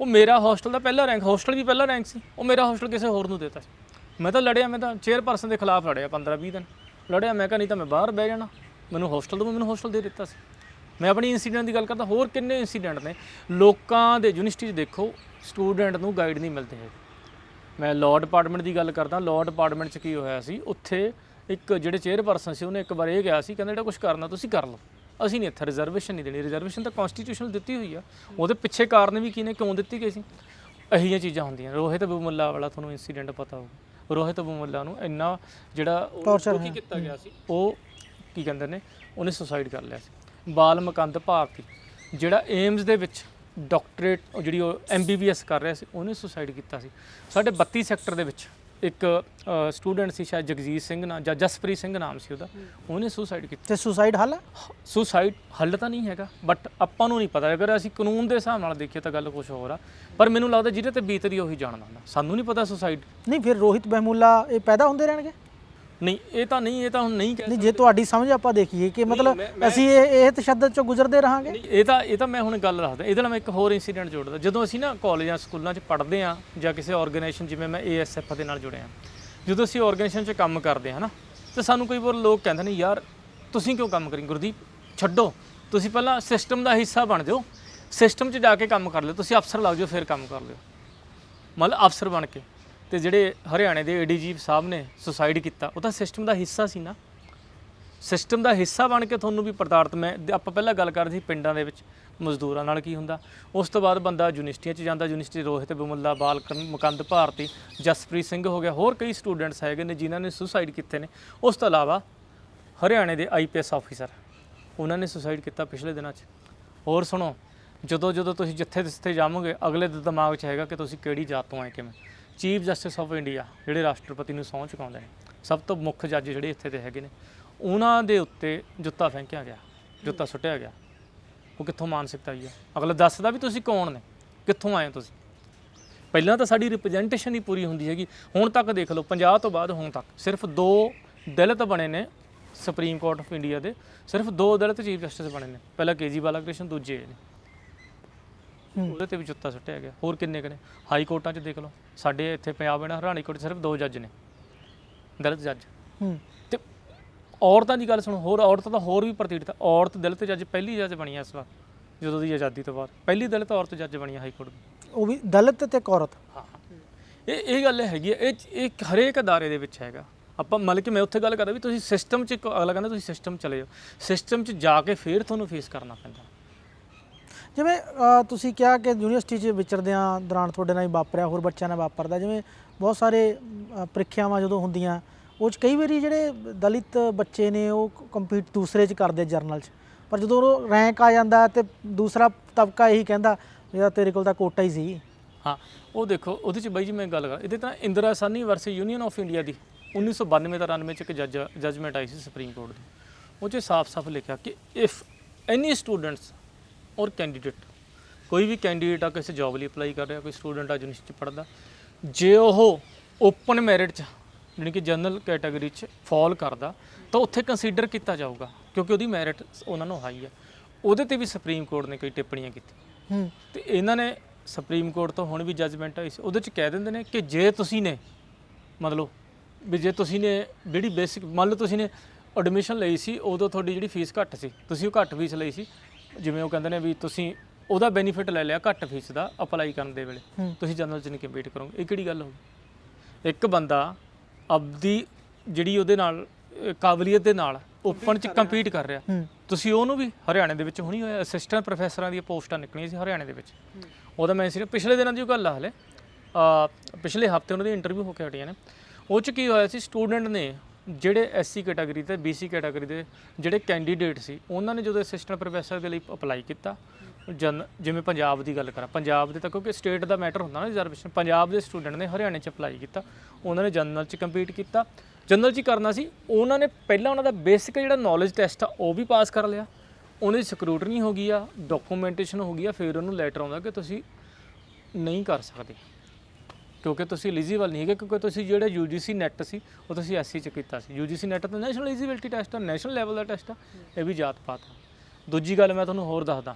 ਉਹ ਮੇਰਾ ਹੋਸਟਲ ਦਾ ਪਹਿਲਾ ਰੈਂਕ ਹੋਸਟਲ ਵੀ ਪਹਿਲਾ ਰੈਂਕ ਸੀ। ਉਹ ਮੇਰਾ ਹੋਸਟਲ ਕਿਸੇ ਹੋਰ ਨੂੰ ਦਿੱਤਾ ਸੀ। ਮੈਂ ਤਾਂ ਲੜਿਆ, ਮੈਂ ਤਾਂ ਚੇਅਰਪਰਸਨ ਦੇ ਖਿਲਾਫ ਲੜਿਆ 15 20 ਦਿਨ। ਲੜਿਆ, ਮੈਂ ਕਿਹਾ ਨਹੀਂ ਤਾਂ ਮੈਂ ਬਾਹਰ ਬਹਿ ਜਾਣਾ। ਮੈਨੂੰ ਹੋਸਟਲ ਤੋਂ ਮੈਨੂੰ ਹੋਸਟਲ ਦੇ ਦਿੱਤਾ ਸੀ। ਮੈਂ ਆਪਣੀ ਇਨਸੀਡੈਂਟ ਦੀ ਗੱਲ ਕਰਦਾ, ਹੋਰ ਕਿੰਨੇ ਇਨਸੀਡੈਂਟ ਨੇ? ਲੋਕਾਂ ਦੇ ਯੂਨੀਵਰਸਿਟੀ 'ਚ ਦੇਖੋ ਸਟੂਡੈਂਟ ਨੂੰ ਗਾਈਡ ਨਹੀਂ ਮਿਲਦੇ ਹੈਗੇ। ਮੈਂ ਲਾਅ ਡਿਪਾਰਟਮੈਂਟ ਦੀ ਗੱਲ ਕਰਦਾ ਲਾਅ ਡਿਪਾਰਟਮੈਂਟ 'ਚ ਕੀ ਹੋਇਆ ਸੀ? ਉੱਥੇ ਇੱਕ ਜਿਹੜੇ ਚੇਅਰਪਰਸਨ ਸੀ, ਉਹਨੇ ਇੱਕ ਵਾਰ ਇਹ ਕਿਹਾ ਸੀ, ਕਹਿੰਦਾ, ਜਿਹੜਾ ਕੁਝ ਕਰਨਾ, ਤੁਸੀਂ ਕਰ ਲਓ। ਅਸੀਂ ਨਹੀਂ ਇੱਥੇ ਰਿਜ਼ਰਵੇਸ਼ਨ ਨਹੀਂ ਦੇਣੀ। ਰਿਜ਼ਰਵੇਸ਼ਨ ਤਾਂ ਕਨਸਟੀਟਿਊਸ਼ਨਲ ਦਿੱਤੀ ਹੋਈ ਆ। ਉਹਦੇ ਪਿੱਛੇ ਕਾਰਨ ਵੀ ਕੀ ਨੇ? ਕਿਉਂ ਦਿੱਤੀ ਗਈ ਸੀ? ਇਹੋ ਜਿਹੀਆਂ ਚੀਜ਼ਾਂ ਹੁੰਦੀਆਂ। ਰੋਹਿਤ ਬੁਮੱਲਾ ਵਾਲਾ ਤੁਹਾਨੂੰ ਇਨਸੀਡੈਂਟ ਪਤਾ ਹੋਊ ਰੋਹਿਤ ਬੁਮੱਲਾ ਨੂੰ ਇੰਨਾ ਜਿਹੜਾ ਉਹ ਕੀ ਕੀਤਾ ਗਿਆ ਸੀ। ਉਹ ਕੀ ਕਹਿੰਦੇ ਨੇ? ਉਹਨੇ ਸੁਸਾਈਡ ਕਰ ਲਿਆ ਸੀ। ਬਾਲ ਮਕੰਦ ਭਾਰਤੀ ਜਿਹੜਾ ਏਮਸ ਦੇ ਵਿੱਚ ਡਾਕਟਰੇਟ ਜਿਹੜੀ ਉਹ ਐਮਬੀਬੀਐਸ ਕਰ ਰਿਹਾ ਸੀ ਉਹਨੇ ਸੁਸਾਈਡ ਕੀਤਾ ਸੀ। ਸਾਡੇ 32 ਸੈਕਟਰ ਦੇ ਵਿੱਚ ਇੱਕ ਸਟੂਡੈਂਟ ਸੀ ਸ਼ਾਇਦ ਜਗਜੀਤ ਸਿੰਘ ਨਾਮ ਜਾਂ ਜਸਪ੍ਰੀਤ ਸਿੰਘ ਨਾਮ ਸੀ ਉਹਦਾ। ਉਹਨੇ ਸੁਸਾਈਡ ਕੀਤਾ। ਤੇ ਸੁਸਾਈਡ ਹੱਲ ਹੈ? ਸੁਸਾਈਡ ਹੱਲ ਤਾਂ ਨਹੀਂ ਹੈਗਾ ਬਟ ਆਪਾਂ ਨੂੰ ਨਹੀਂ ਪਤਾ। ਅਗਰ ਅਸੀਂ ਕਾਨੂੰਨ ਦੇ ਹਿਸਾਬ ਨਾਲ ਦੇਖੀਏ ਤਾਂ ਗੱਲ ਕੁਝ ਹੋਰ ਆ। ਪਰ ਮੈਨੂੰ ਲੱਗਦਾ ਜਿਹਦੇ ਤੇ ਬੀਤਦੀ ਉਹੀ ਜਾਣਦਾ ਸਾਨੂੰ ਨਹੀਂ ਪਤਾ ਸੁਸਾਈਡ ਨਹੀਂ ਫਿਰ ਰੋਹਿਤ ਬਹਿਮੁੱਲਾ ਇਹ ਪੈਦਾ ਹੁੰਦੇ ਰਹਿਣਗੇ? ਨਹੀਂ ਇਹ ਤਾਂ ਨਹੀਂ ਇਹ ਤਾਂ ਹੁਣ ਨਹੀਂ ਕਹਿ ਨਹੀਂ ਜੇ ਤੁਹਾਡੀ ਸਮਝ ਆਪਾਂ ਦੇਖੀਏ ਕਿ ਮਤਲਬ ਅਸੀਂ ਇਹ ਇਹ ਤਸ਼ੱਦਦ ਚੋਂ ਗੁਜ਼ਰਦੇ ਰਹਾਂਗੇ? ਨਹੀਂ ਇਹ ਤਾਂ ਇਹ ਤਾਂ ਮੈਂ ਹੁਣ ਗੱਲ ਦੱਸਦਾ। ਇਹਦੇ ਨਾਲ ਮੈਂ ਇੱਕ ਹੋਰ ਇਨਸੀਡੈਂਟ ਜੋੜਦਾ। ਜਦੋਂ ਅਸੀਂ ਨਾ ਕਾਲਜਾਂ ਸਕੂਲਾਂ 'ਚ ਪੜ੍ਹਦੇ ਆ ਜਾਂ ਕਿਸੇ ਆਰਗੇਨਾਈਜੇਸ਼ਨ ਜਿਵੇਂ ਮੈਂ ਏਐਸਐਫ ਦੇ ਨਾਲ ਜੁੜਿਆ। ਜਦੋਂ ਅਸੀਂ ਆਰਗੇਨਾਈਜੇਸ਼ਨ 'ਚ ਕੰਮ ਕਰਦੇ ਹਾਂ ਨਾ ਤੇ ਸਾਨੂੰ ਕਈ ਵਾਰ ਲੋਕ ਕਹਿੰਦੇ ਨੇ ਯਾਰ ਤੁਸੀਂ ਕਿਉਂ ਕੰਮ ਕਰੀ? ਗੁਰਦੀਪ ਛੱਡੋ। ਤੁਸੀਂ ਪਹਿਲਾਂ ਸਿਸਟਮ ਦਾ ਹਿੱਸਾ ਬਣ ਜਾਓ। ਸਿਸਟਮ 'ਚ ਜਾ ਕੇ ਕੰਮ ਕਰ ਲਿਓ। ਤੁਸੀਂ ਅਫਸਰ ਲੱਗ ਜਾਓ ਫਿਰ ਕੰਮ ਕਰ ਲਿਓ। ਮਤਲਬ ਅਫਸਰ ਬਣ ਕੇ। ਤੇ ਜਿਹੜੇ ਹਰਿਆਣੇ ਦੇ ਏਡੀਜੀ ਸਾਹਿਬ ਨੇ ਸੁਸਾਈਡ ਕੀਤਾ, ਉਹ ਤਾਂ ਸਿਸਟਮ ਦਾ ਹਿੱਸਾ ਸੀ ਨਾ। ਸਿਸਟਮ ਦਾ ਹਿੱਸਾ ਬਣ ਕੇ ਤੁਹਾਨੂੰ ਵੀ ਪ੍ਰਤਾੜਤ ਮੈਂ ਆਪਾਂ ਪਹਿਲਾਂ ਗੱਲ ਕਰਦੇ ਸੀ ਪਿੰਡਾਂ ਦੇ ਵਿੱਚ ਮਜ਼ਦੂਰਾਂ ਨਾਲ ਕੀ ਹੁੰਦਾ, ਉਸ ਤੋਂ ਬਾਅਦ ਬੰਦਾ ਯੂਨੀਵਰਸਿਟੀਆਂ 'ਚ ਜਾਂਦਾ, ਯੂਨੀਵਰਸਿਟੀ ਰੋਹਿਤ ਬਮੁੱਲਾ, ਬਾਲਕਨ, ਮੁਕੰਦ ਭਾਰਤੀ, ਜਸਪ੍ਰੀਤ ਸਿੰਘ ਹੋ ਗਿਆ, ਹੋਰ ਕਈ ਸਟੂਡੈਂਟਸ ਹੈਗੇ ਨੇ ਜਿਨ੍ਹਾਂ ਨੇ ਸੁਸਾਈਡ ਕੀਤੇ ਨੇ। ਉਸ ਤੋਂ ਇਲਾਵਾ ਹਰਿਆਣੇ ਦੇ ਆਈਪੀਐਸ ਆਫੀਸਰ, ਉਹਨਾਂ ਨੇ ਸੁਸਾਈਡ ਕੀਤਾ ਪਿਛਲੇ ਦਿਨਾਂ 'ਚ। ਹੋਰ ਸੁਣੋ ਜਦੋਂ ਜਦੋਂ ਤੁਸੀਂ ਜਿੱਥੇ ਜਿੱਥੇ ਜਾਵੋਗੇ, ਅਗਲੇ ਦੇ ਦਿਮਾਗ 'ਚ ਹੈਗਾ ਕਿ ਤੁਸੀਂ ਕਿਹੜੀ ਜਾਤ ਤੋਂ ਆਏ ਕਿਵੇਂ। ਚੀਫ ਜਸਟਿਸ ਆਫ ਇੰਡੀਆ ਜਿਹੜੇ ਰਾਸ਼ਟਰਪਤੀ ਨੂੰ ਸਹੁੰ ਚੁਕਾਉਂਦੇ ਨੇ, ਸਭ ਤੋਂ ਮੁੱਖ ਜੱਜ ਜਿਹੜੇ ਇੱਥੇ ਦੇ ਹੈਗੇ ਨੇ, ਉਹਨਾਂ ਦੇ ਉੱਤੇ ਜੁੱਤਾ ਫੈਂਕਿਆ ਗਿਆ, ਜੁੱਤਾ ਸੁੱਟਿਆ ਗਿਆ। ਉਹ ਕਿੱਥੋਂ ਮਾਨਸਿਕਤਾ ਆਈ ਆ ਅਗਲਾ ਦੱਸਦਾ ਵੀ ਤੁਸੀਂ ਕੌਣ ਨੇ? ਕਿੱਥੋਂ ਆਏ ਹੋ ਤੁਸੀਂ? ਪਹਿਲਾਂ ਤਾਂ ਸਾਡੀ ਰਿਪਰੈਜ਼ੈਂਟੇਸ਼ਨ ਹੀ ਪੂਰੀ ਹੁੰਦੀ ਹੈਗੀ। ਹੁਣ ਤੱਕ ਦੇਖ ਲਓ 50 ਤੋਂ ਬਾਅਦ ਹੁਣ ਤੱਕ ਸਿਰਫ ਦੋ ਦਲਿਤ ਬਣੇ ਨੇ ਸੁਪਰੀਮ ਕੋਰਟ ਆਫ ਇੰਡੀਆ ਦੇ, ਸਿਰਫ ਦੋ ਦਲਿਤ ਚੀਫ ਜਸਟਿਸ ਬਣੇ ਨੇ। ਪਹਿਲਾ ਕੇਜੀ ਬਾਲਾ ਕ੍ਰਿਸ਼ਨ ਦੂਜੇ ਨੇ। ਉਹਦੇ ਤੇ ਵੀ ਜੁੱਤਾ ਸੁੱਟਿਆ ਗਿਆ। ਹੋਰ ਕਿੰਨੇ ਕਨੇ ਹਾਈ ਕੋਰਟਾਂ 'ਚ ਦੇਖ ਲਓ। ਸਾਡੇ ਇੱਥੇ ਪੰਜਾਬ ਇਹਨਾਂ ਹਰਿਆਣਾ ਕੋਰਟ ਸਿਰਫ ਦੋ ਜੱਜ ਨੇ। ਦਲਿਤ ਜੱਜ। ਹੂੰ। ਤੇ ਔਰਤਾਂ ਦੀ ਗੱਲ ਸੁਣੋ ਹੋਰ ਔਰਤਾਂ ਤਾਂ ਹੋਰ ਵੀ ਪ੍ਰਤੀੜਤਾ ਔਰਤ ਦਲਿਤ ਜੱਜ ਪਹਿਲੀ ਜੱਜ ਬਣੀ ਹੈ ਇਸ ਵਾਰ ਜਦੋਂ ਦੀ ਆਜ਼ਾਦੀ ਤੋਂ ਬਾਅਦ। ਪਹਿਲੀ ਦਲਿਤ ਔਰਤ ਜੱਜ ਬਣੀ ਹਾਈ ਕੋਰਟ ਦੀ। ਉਹ ਵੀ ਦਲਿਤ ਤੇ ਇੱਕ ਔਰਤ। ਹਾਂ। ਇਹ ਇਹ ਗੱਲ ਹੈਗੀ ਹੈ ਇਹ ਇਹ ਹਰੇਕ ਅਦਾਰੇ ਦੇ ਵਿੱਚ ਹੈਗਾ। ਆਪਾਂ ਮਤਲਬ ਕਿ ਮੈਂ ਉੱਥੇ ਗੱਲ ਕਰਦਾ ਵੀ ਤੁਸੀਂ ਸਿਸਟਮ 'ਚ ਇੱਕ- ਅਗਲਾ ਕਹਿੰਦਾ ਤੁਸੀਂ ਸਿਸਟਮ ਚਲੇ ਜਾਓ। ਸਿਸਟਮ 'ਚ ਜਾ ਕੇ ਫੇਰ ਤੁਹਾਨੂੰ ਫੇਸ ਕਰਨਾ ਪੈਂਦਾ। ਜਿਵੇਂ ਤੁਸੀਂ ਕਿਹਾ ਕਿ ਯੂਨੀਵਰਸਿਟੀ 'ਚ ਵਿਚਰਦਿਆਂ ਦੌਰਾਨ ਤੁਹਾਡੇ ਨਾਲ ਹੀ ਵਾਪਰਿਆ, ਹੋਰ ਬੱਚਿਆਂ ਨਾਲ ਵਾਪਰਦਾ, ਜਿਵੇਂ ਬਹੁਤ ਸਾਰੇ ਪ੍ਰੀਖਿਆਵਾਂ ਜਦੋਂ ਹੁੰਦੀਆਂ, ਉਹ 'ਚ ਕਈ ਵਾਰੀ ਜਿਹੜੇ ਦਲਿਤ ਬੱਚੇ ਨੇ, ਉਹ ਕੰਪੀਟ ਦੂਸਰੇ 'ਚ ਕਰਦੇ ਜਰਨਲ 'ਚ। ਪਰ ਜਦੋਂ ਉਹ ਰੈਂਕ ਆ ਜਾਂਦਾ ਤੇ ਦੂਸਰਾ ਤਬਕਾ ਇਹੀ ਕਹਿੰਦਾ ਜਿਹੜਾ ਤੇਰੇ ਕੋਲ ਤਾਂ ਕੋਟਾ ਹੀ ਸੀ। ਹਾਂ, ਉਹ ਦੇਖੋ, ਉਹਦੇ 'ਚ ਬਾਈ ਜੀ ਮੈਂ ਗੱਲ ਕਰ, ਇਹਦੇ ਤਾਂ Indra Sawhney versus union of India ਦੀ 1992 ਦਾ 93 ਚ ਇੱਕ ਜੱਜ, ਜਜਮੈਂਟ ਆਈ ਸੀ ਸੁਪਰੀਮ ਕੋਰਟ ਦੀ। ਉਹ 'ਚ ਸਾਫ਼-ਸਾਫ਼ ਲਿਖਿਆ ਕਿ if any students or candidate ਕੋਈ ਵੀ ਕੈਂਡੀਡੇਟ ਆ ਕਿਸੇ ਜੌਬ ਲਈ ਅਪਲਾਈ ਕਰ ਰਿਹਾ ਕੋਈ ਸਟੂਡੈਂਟ ਆ ਯੂਨੀਵਰਸਿਟੀ ਪੜ੍ਹਦਾ ਜੇ ਉਹ ਓਪਨ ਮੈਰਿਟ 'ਚ ਜਾਣੀ ਕਿ ਜਨਰਲ ਕੈਟਾਗਰੀ 'ਚ ਫਾਲ ਕਰਦਾ ਤਾਂ ਉੱਥੇ ਕੰਸੀਡਰ ਕੀਤਾ ਜਾਊਗਾ ਕਿਉਂਕਿ ਉਹਦੀ ਮੈਰਿਟ ਉਹਨਾਂ ਨੂੰ ਹਾਈ ਆ। ਉਹਦੇ ਤੇ ਵੀ ਸੁਪਰੀਮ ਕੋਰਟ ਨੇ ਕਈ ਟਿੱਪਣੀਆਂ ਕੀਤੀਆਂ। ਹੂੰ। ਤੇ ਇਹਨਾਂ ਨੇ ਸੁਪਰੀਮ ਕੋਰਟ ਤੋਂ ਹੁਣ ਵੀ ਜੱਜਮੈਂਟ ਆਈ ਸੀ। ਉਹਦੇ ਚ ਕਹਿ ਦਿੰਦੇ ਨੇ ਕਿ ਜੇ ਤੁਸੀਂ ਨੇ ਮਤਲਬ ਵੀ ਜੇ ਤੁਸੀਂ ਨੇ ਜਿਹੜੀ ਬੇਸਿਕ ਮੰਨ ਲਓ ਤੁਸੀਂ ਨੇ ਐਡਮਿਸ਼ਨ ਲਈ ਸੀ ਉਦੋਂ ਤੁਹਾਡੀ ਜਿਹੜੀ ਫੀਸ ਘੱਟ ਸੀ ਤੁਸੀਂ ਉਹ ਘੱਟ ਫੀਸ ਲਈ ਸੀ ਜਿਵੇਂ ਉਹ ਕਹਿੰਦੇ ਨੇ ਵੀ ਤੁਸੀਂ ਉਹਦਾ ਬੈਨੀਫਿਟ ਲੈ ਲਿਆ ਘੱਟ ਫੀਸ ਦਾ ਅਪਲਾਈ ਕਰਨ ਦੇ ਵੇਲੇ। ਤੁਸੀਂ ਜਨਰਲ ਚ ਨਹੀਂ ਕੰਪੀਟ ਕਰੋਗੇ। ਇਹ ਕਿਹੜੀ ਗੱਲ ਹੋ ਗਈ? ਇੱਕ ਬੰਦਾ ਆਪਦੀ ਜਿਹੜੀ ਉਹਦੇ ਨਾਲ ਕਾਬਲੀਅਤ ਦੇ ਨਾਲ ਓਪਨ ਚ ਕੰਪੀਟ ਕਰ ਰਿਹਾ। ਤੁਸੀਂ ਉਹਨੂੰ ਵੀ ਹਰਿਆਣੇ ਦੇ ਵਿੱਚ ਹੁਣੀ ਹੋਇਆ ਅਸਿਸਟੈਂਟ ਪ੍ਰੋਫੈਸਰਾਂ ਦੀਆਂ ਪੋਸਟਾਂ ਨਿਕਲੀਆਂ ਸੀ ਹਰਿਆਣੇ ਦੇ ਵਿੱਚ। ਉਹਦਾ ਮੈਂ ਸੀ ਪਿਛਲੇ ਦਿਨਾਂ ਦੀ ਉਹ ਗੱਲ ਆ ਹਲੇ। ਆ ਪਿਛਲੇ ਹਫ਼ਤੇ ਉਹਨਾਂ ਦੀ ਇੰਟਰਵਿਊ ਹੋ ਕੇ ਹਟੀਆਂ ਨੇ। ਉਹ ਚ ਕੀ ਹੋਇਆ ਸੀ ਸਟੂਡੈਂਟ ਨੇ ਜਿਹੜੇ ਐਸਸੀ ਕੈਟਾਗਰੀ ਤੇ ਬੀਸੀ ਕੈਟਾਗਰੀ ਦੇ ਜਿਹੜੇ ਕੈਂਡੀਡੇਟ ਸੀ, ਉਹਨਾਂ ਨੇ ਜਦੋਂ ਅਸਿਸਟੈਂਟ ਪ੍ਰੋਫੈਸਰ ਦੇ ਲਈ ਅਪਲਾਈ ਕੀਤਾ, ਜਨ, ਜਿਵੇਂ ਪੰਜਾਬ ਦੀ ਗੱਲ ਕਰਾਂ, ਪੰਜਾਬ ਦੇ ਤਾਂ ਕਿਉਂਕਿ ਸਟੇਟ ਦਾ ਮੈਟਰ ਹੁੰਦਾ ਨਾ ਰਿਜ਼ਰਵੇਸ਼ਨ ਪੰਜਾਬ ਦੇ ਸਟੂਡੈਂਟ ਨੇ ਹਰਿਆਣੇ ਚ ਅਪਲਾਈ ਕੀਤਾ, ਉਹਨਾਂ ਨੇ ਜਨਰਲ ਚ ਕੰਪੀਟ ਕੀਤਾ ਜਨਰਲ ਚ ਹੀ ਕਰਨਾ ਸੀ, ਉਹਨਾਂ ਨੇ ਪਹਿਲਾਂ ਉਹਨਾਂ ਦਾ ਬੇਸਿਕ ਜਿਹੜਾ ਨੌਲੇਜ ਟੈਸਟ ਆ, ਉਹ ਵੀ ਪਾਸ ਕਰ ਲਿਆ, ਉਹਦੀ ਸਕਰੂਟਨੀ ਹੋ ਗਈ ਆ ਡਾਕੂਮੈਂਟੇਸ਼ਨ ਹੋ ਗਈ ਆ, ਫਿਰ ਉਹਨੂੰ ਲੈਟਰ ਆਉਂਦਾ ਕਿ ਤੁਸੀਂ ਨਹੀਂ ਕਰ ਸਕਦੇ। ਕਿਉਂਕਿ ਤੁਸੀਂ ਐਲੀਜੀਬਲ ਨਹੀਂ ਹੈਗੇ ਕਿਉਂਕਿ ਤੁਸੀਂ ਜਿਹੜਾ UGC ਨੈਟ ਸੀ ਉਹ ਤੁਸੀਂ ਐਸਸੀ ਚ ਕੀਤਾ ਸੀ। UGC ਨੈਟ ਤਾਂ ਨੈਸ਼ਨਲ ਐਲੀਜੀਬਿਲਟੀ ਟੈਸਟ ਆ ਨੈਸ਼ਨਲ ਲੈਵਲ ਦਾ ਟੈਸਟ ਆ ਇਹ ਵੀ ਜਾਤ ਪਾਤ ਆ। ਦੂਜੀ ਗੱਲ ਮੈਂ ਤੁਹਾਨੂੰ ਹੋਰ ਦੱਸਦਾ।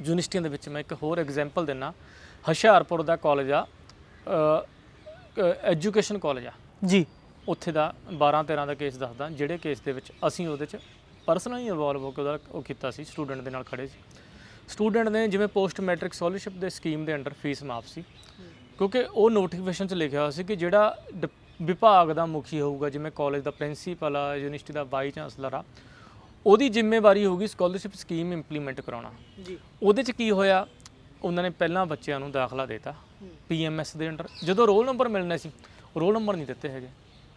ਯੂਨੀਵਰਸਿਟੀਆਂ ਦੇ ਵਿੱਚ ਮੈਂ ਇੱਕ ਹੋਰ ਐਗਜ਼ਾਮਪਲ ਦਿੰਨਾ। ਹੁਸ਼ਿਆਰਪੁਰ ਦਾ ਕਾਲਜ ਆ ਐਜੂਕੇਸ਼ਨ ਕਾਲਜ ਆ। ਜੀ। ਉੱਥੇ ਦਾ 12 13 ਦਾ ਕੇਸ ਦੱਸਦਾ ਜਿਹੜੇ ਕੇਸ ਦੇ ਵਿੱਚ ਅਸੀਂ ਉਹਦੇ 'ਚ ਪਰਸਨਲੀ ਇਨਵੋਲਵ ਹੋ ਕੇ ਉਹਦਾ ਉਹ ਕੀਤਾ ਸੀ ਸਟੂਡੈਂਟ ਦੇ ਨਾਲ ਖੜੇ ਸੀ। ਸਟੂਡੈਂਟ ਨੇ ਜਿਵੇਂ ਪੋਸਟ ਮੈਟ੍ਰਿਕ ਸਕਾਲਰਸ਼ਿਪ ਦੇ ਸਕੀਮ ਦੇ ਅੰਡਰ ਫੀਸ ਮਾਫ ਸੀ। ਕਿਉਂਕਿ ਉਹ ਨੋਟੀਫਿਕੇਸ਼ਨ 'ਚ ਲਿਖਿਆ ਹੋਇਆ ਸੀ ਕਿ ਜਿਹੜਾ ਡਿਪ- ਵਿਭਾਗ ਦਾ ਮੁਖੀ ਹੋਊਗਾ ਜਿਵੇਂ ਕਾਲਜ ਦਾ ਪ੍ਰਿੰਸੀਪਲ ਆ ਯੂਨੀਵਰਸਿਟੀ ਦਾ ਵਾਈਸ ਚਾਂਸਲਰ ਆ ਉਹਦੀ ਜ਼ਿੰਮੇਵਾਰੀ ਹੋਊਗੀ ਸਕਾਲਰਸ਼ਿਪ ਸਕੀਮ ਇੰਪਲੀਮੈਂਟ ਕਰਾਉਣਾ। ਜੀ। ਉਹਦੇ 'ਚ ਕੀ ਹੋਇਆ? ਉਹਨਾਂ ਨੇ ਪਹਿਲਾਂ ਬੱਚਿਆਂ ਨੂੰ ਦਾਖਲਾ ਦਿੱਤਾ ਪੀਐਮਐਸ ਦੇ ਅੰਡਰ ਜਦੋਂ ਰੋਲ ਨੰਬਰ ਮਿਲਣੇ ਸੀ ਰੋਲ ਨੰਬਰ ਨਹੀਂ ਦਿੱਤੇ ਹੈਗੇ।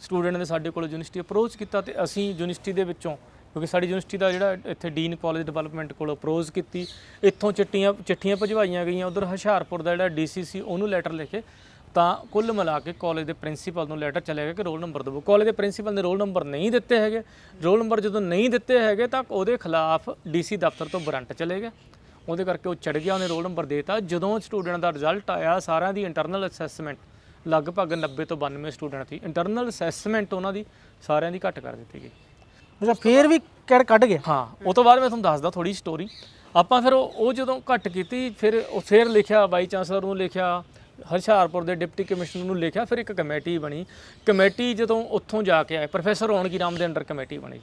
ਸਟੂਡੈਂਟ ਨੇ ਸਾਡੇ ਕੋਲ ਯੂਨੀਵਰਸਿਟੀ ਅਪਰੋਚ ਕੀਤਾ ਤੇ ਅਸੀਂ ਯੂਨੀਵਰਸਿਟੀ ਦੇ ਵਿੱਚੋਂ ਕਿਉਂਕਿ ਸਾਡੀ ਯੂਨੀਵਰਸਿਟੀ ਦਾ ਜਿਹੜਾ ਇੱਥੇ ਡੀਨ ਕਾਲਜ ਡਿਵੈਲਪਮੈਂਟ ਕੋਲ ਅਪਰੋਚ ਕੀਤੀ, ਇੱਥੋਂ ਚਿੱਟੀਆਂ, ਚਿੱਠੀਆਂ ਭਜਵਾਈਆਂ ਗਈਆਂ, ਉਧਰ ਹੁਸ਼ਿਆਰਪੁਰ ਦਾ ਜਿਹੜਾ ਡੀਸੀ ਸੀ ਉਹਨੂੰ ਲੈਟਰ ਲਿਖੇ ਤਾਂ ਕੁੱਲ ਮਿਲਾ ਕੇ ਕਾਲਜ ਦੇ ਪ੍ਰਿੰਸੀਪਲ ਨੂੰ ਲੈਟਰ ਚਲੇ ਗਿਆ ਕਿ ਰੋਲ ਨੰਬਰ ਦਿਓ ਕਾਲਜ ਦੇ ਪ੍ਰਿੰਸੀਪਲ ਨੇ ਰੋਲ ਨੰਬਰ ਨਹੀਂ ਦਿੱਤੇ ਹੈਗੇ। ਰੋਲ ਨੰਬਰ ਜਦੋਂ ਨਹੀਂ ਦਿੱਤੇ ਹੈਗੇ ਤਾਂ ਉਹਦੇ ਖਿਲਾਫ ਡੀਸੀ ਦਫ਼ਤਰ ਤੋਂ ਵਾਰੰਟ ਚਲੇ ਗਿਆ ਉਹਦੇ ਕਰਕੇ ਉਹ ਚੜ ਗਿਆ, ਉਹਨੇ ਰੋਲ ਨੰਬਰ ਦੇਤਾ। ਜਦੋਂ ਸਟੂਡੈਂਟ ਦਾ ਰਿਜ਼ਲਟ ਆਇਆ, ਸਾਰਿਆਂ ਦੀ ਇੰਟਰਨਲ ਅਸੈਸਮੈਂਟ ਲਗਭਗ 90 ਤੋਂ 92 ਸਟੂਡੈਂਟ ਸੀ ਇੰਟਰਨਲ ਅਸੈਸਮੈਂਟ ਉਹਨਾਂ ਦੀ ਸਾਰਿਆਂ ਦੀ ਘੱਟ ਕਰ ਦਿੱਤੀ ਗਈ। ਅੱਛਾ, ਫੇਰ ਵੀ ਕਿਹੜ ਕੱਢ ਗਿਆ? ਹਾਂ, ਉਹ ਤੋਂ ਬਾਅਦ ਮੈਂ ਤੁਹਾਨੂੰ ਦੱਸਦਾ ਥੋੜੀ ਸਟੋਰੀ ਆਪਾਂ ਫਿਰ ਉਹ ਉਹ ਜਦੋਂ ਘੱਟ ਕੀਤੀ, ਫਿਰ ਉਹ ਫਿਰ ਲਿਖਿਆ, ਬਾਈ ਚਾਂਸਲਰ ਨੂੰ ਲਿਖਿਆ ਹੁਸ਼ਿਆਰਪੁਰ ਦੇ ਡਿਪਟੀ ਕਮਿਸ਼ਨਰ ਨੂੰ ਲਿਖਿਆ, ਫਿਰ ਇੱਕ ਕਮੇਟੀ ਬਣੀ। ਕਮੇਟੀ ਜਦੋਂ ਉੱਥੋਂ ਜਾ ਕੇ ਆਏ, ਪ੍ਰੋਫੈਸਰ ਰੌਣਕੀ ਰਾਮ ਦੇ ਅੰਡਰ ਕਮੇਟੀ ਬਣੀ।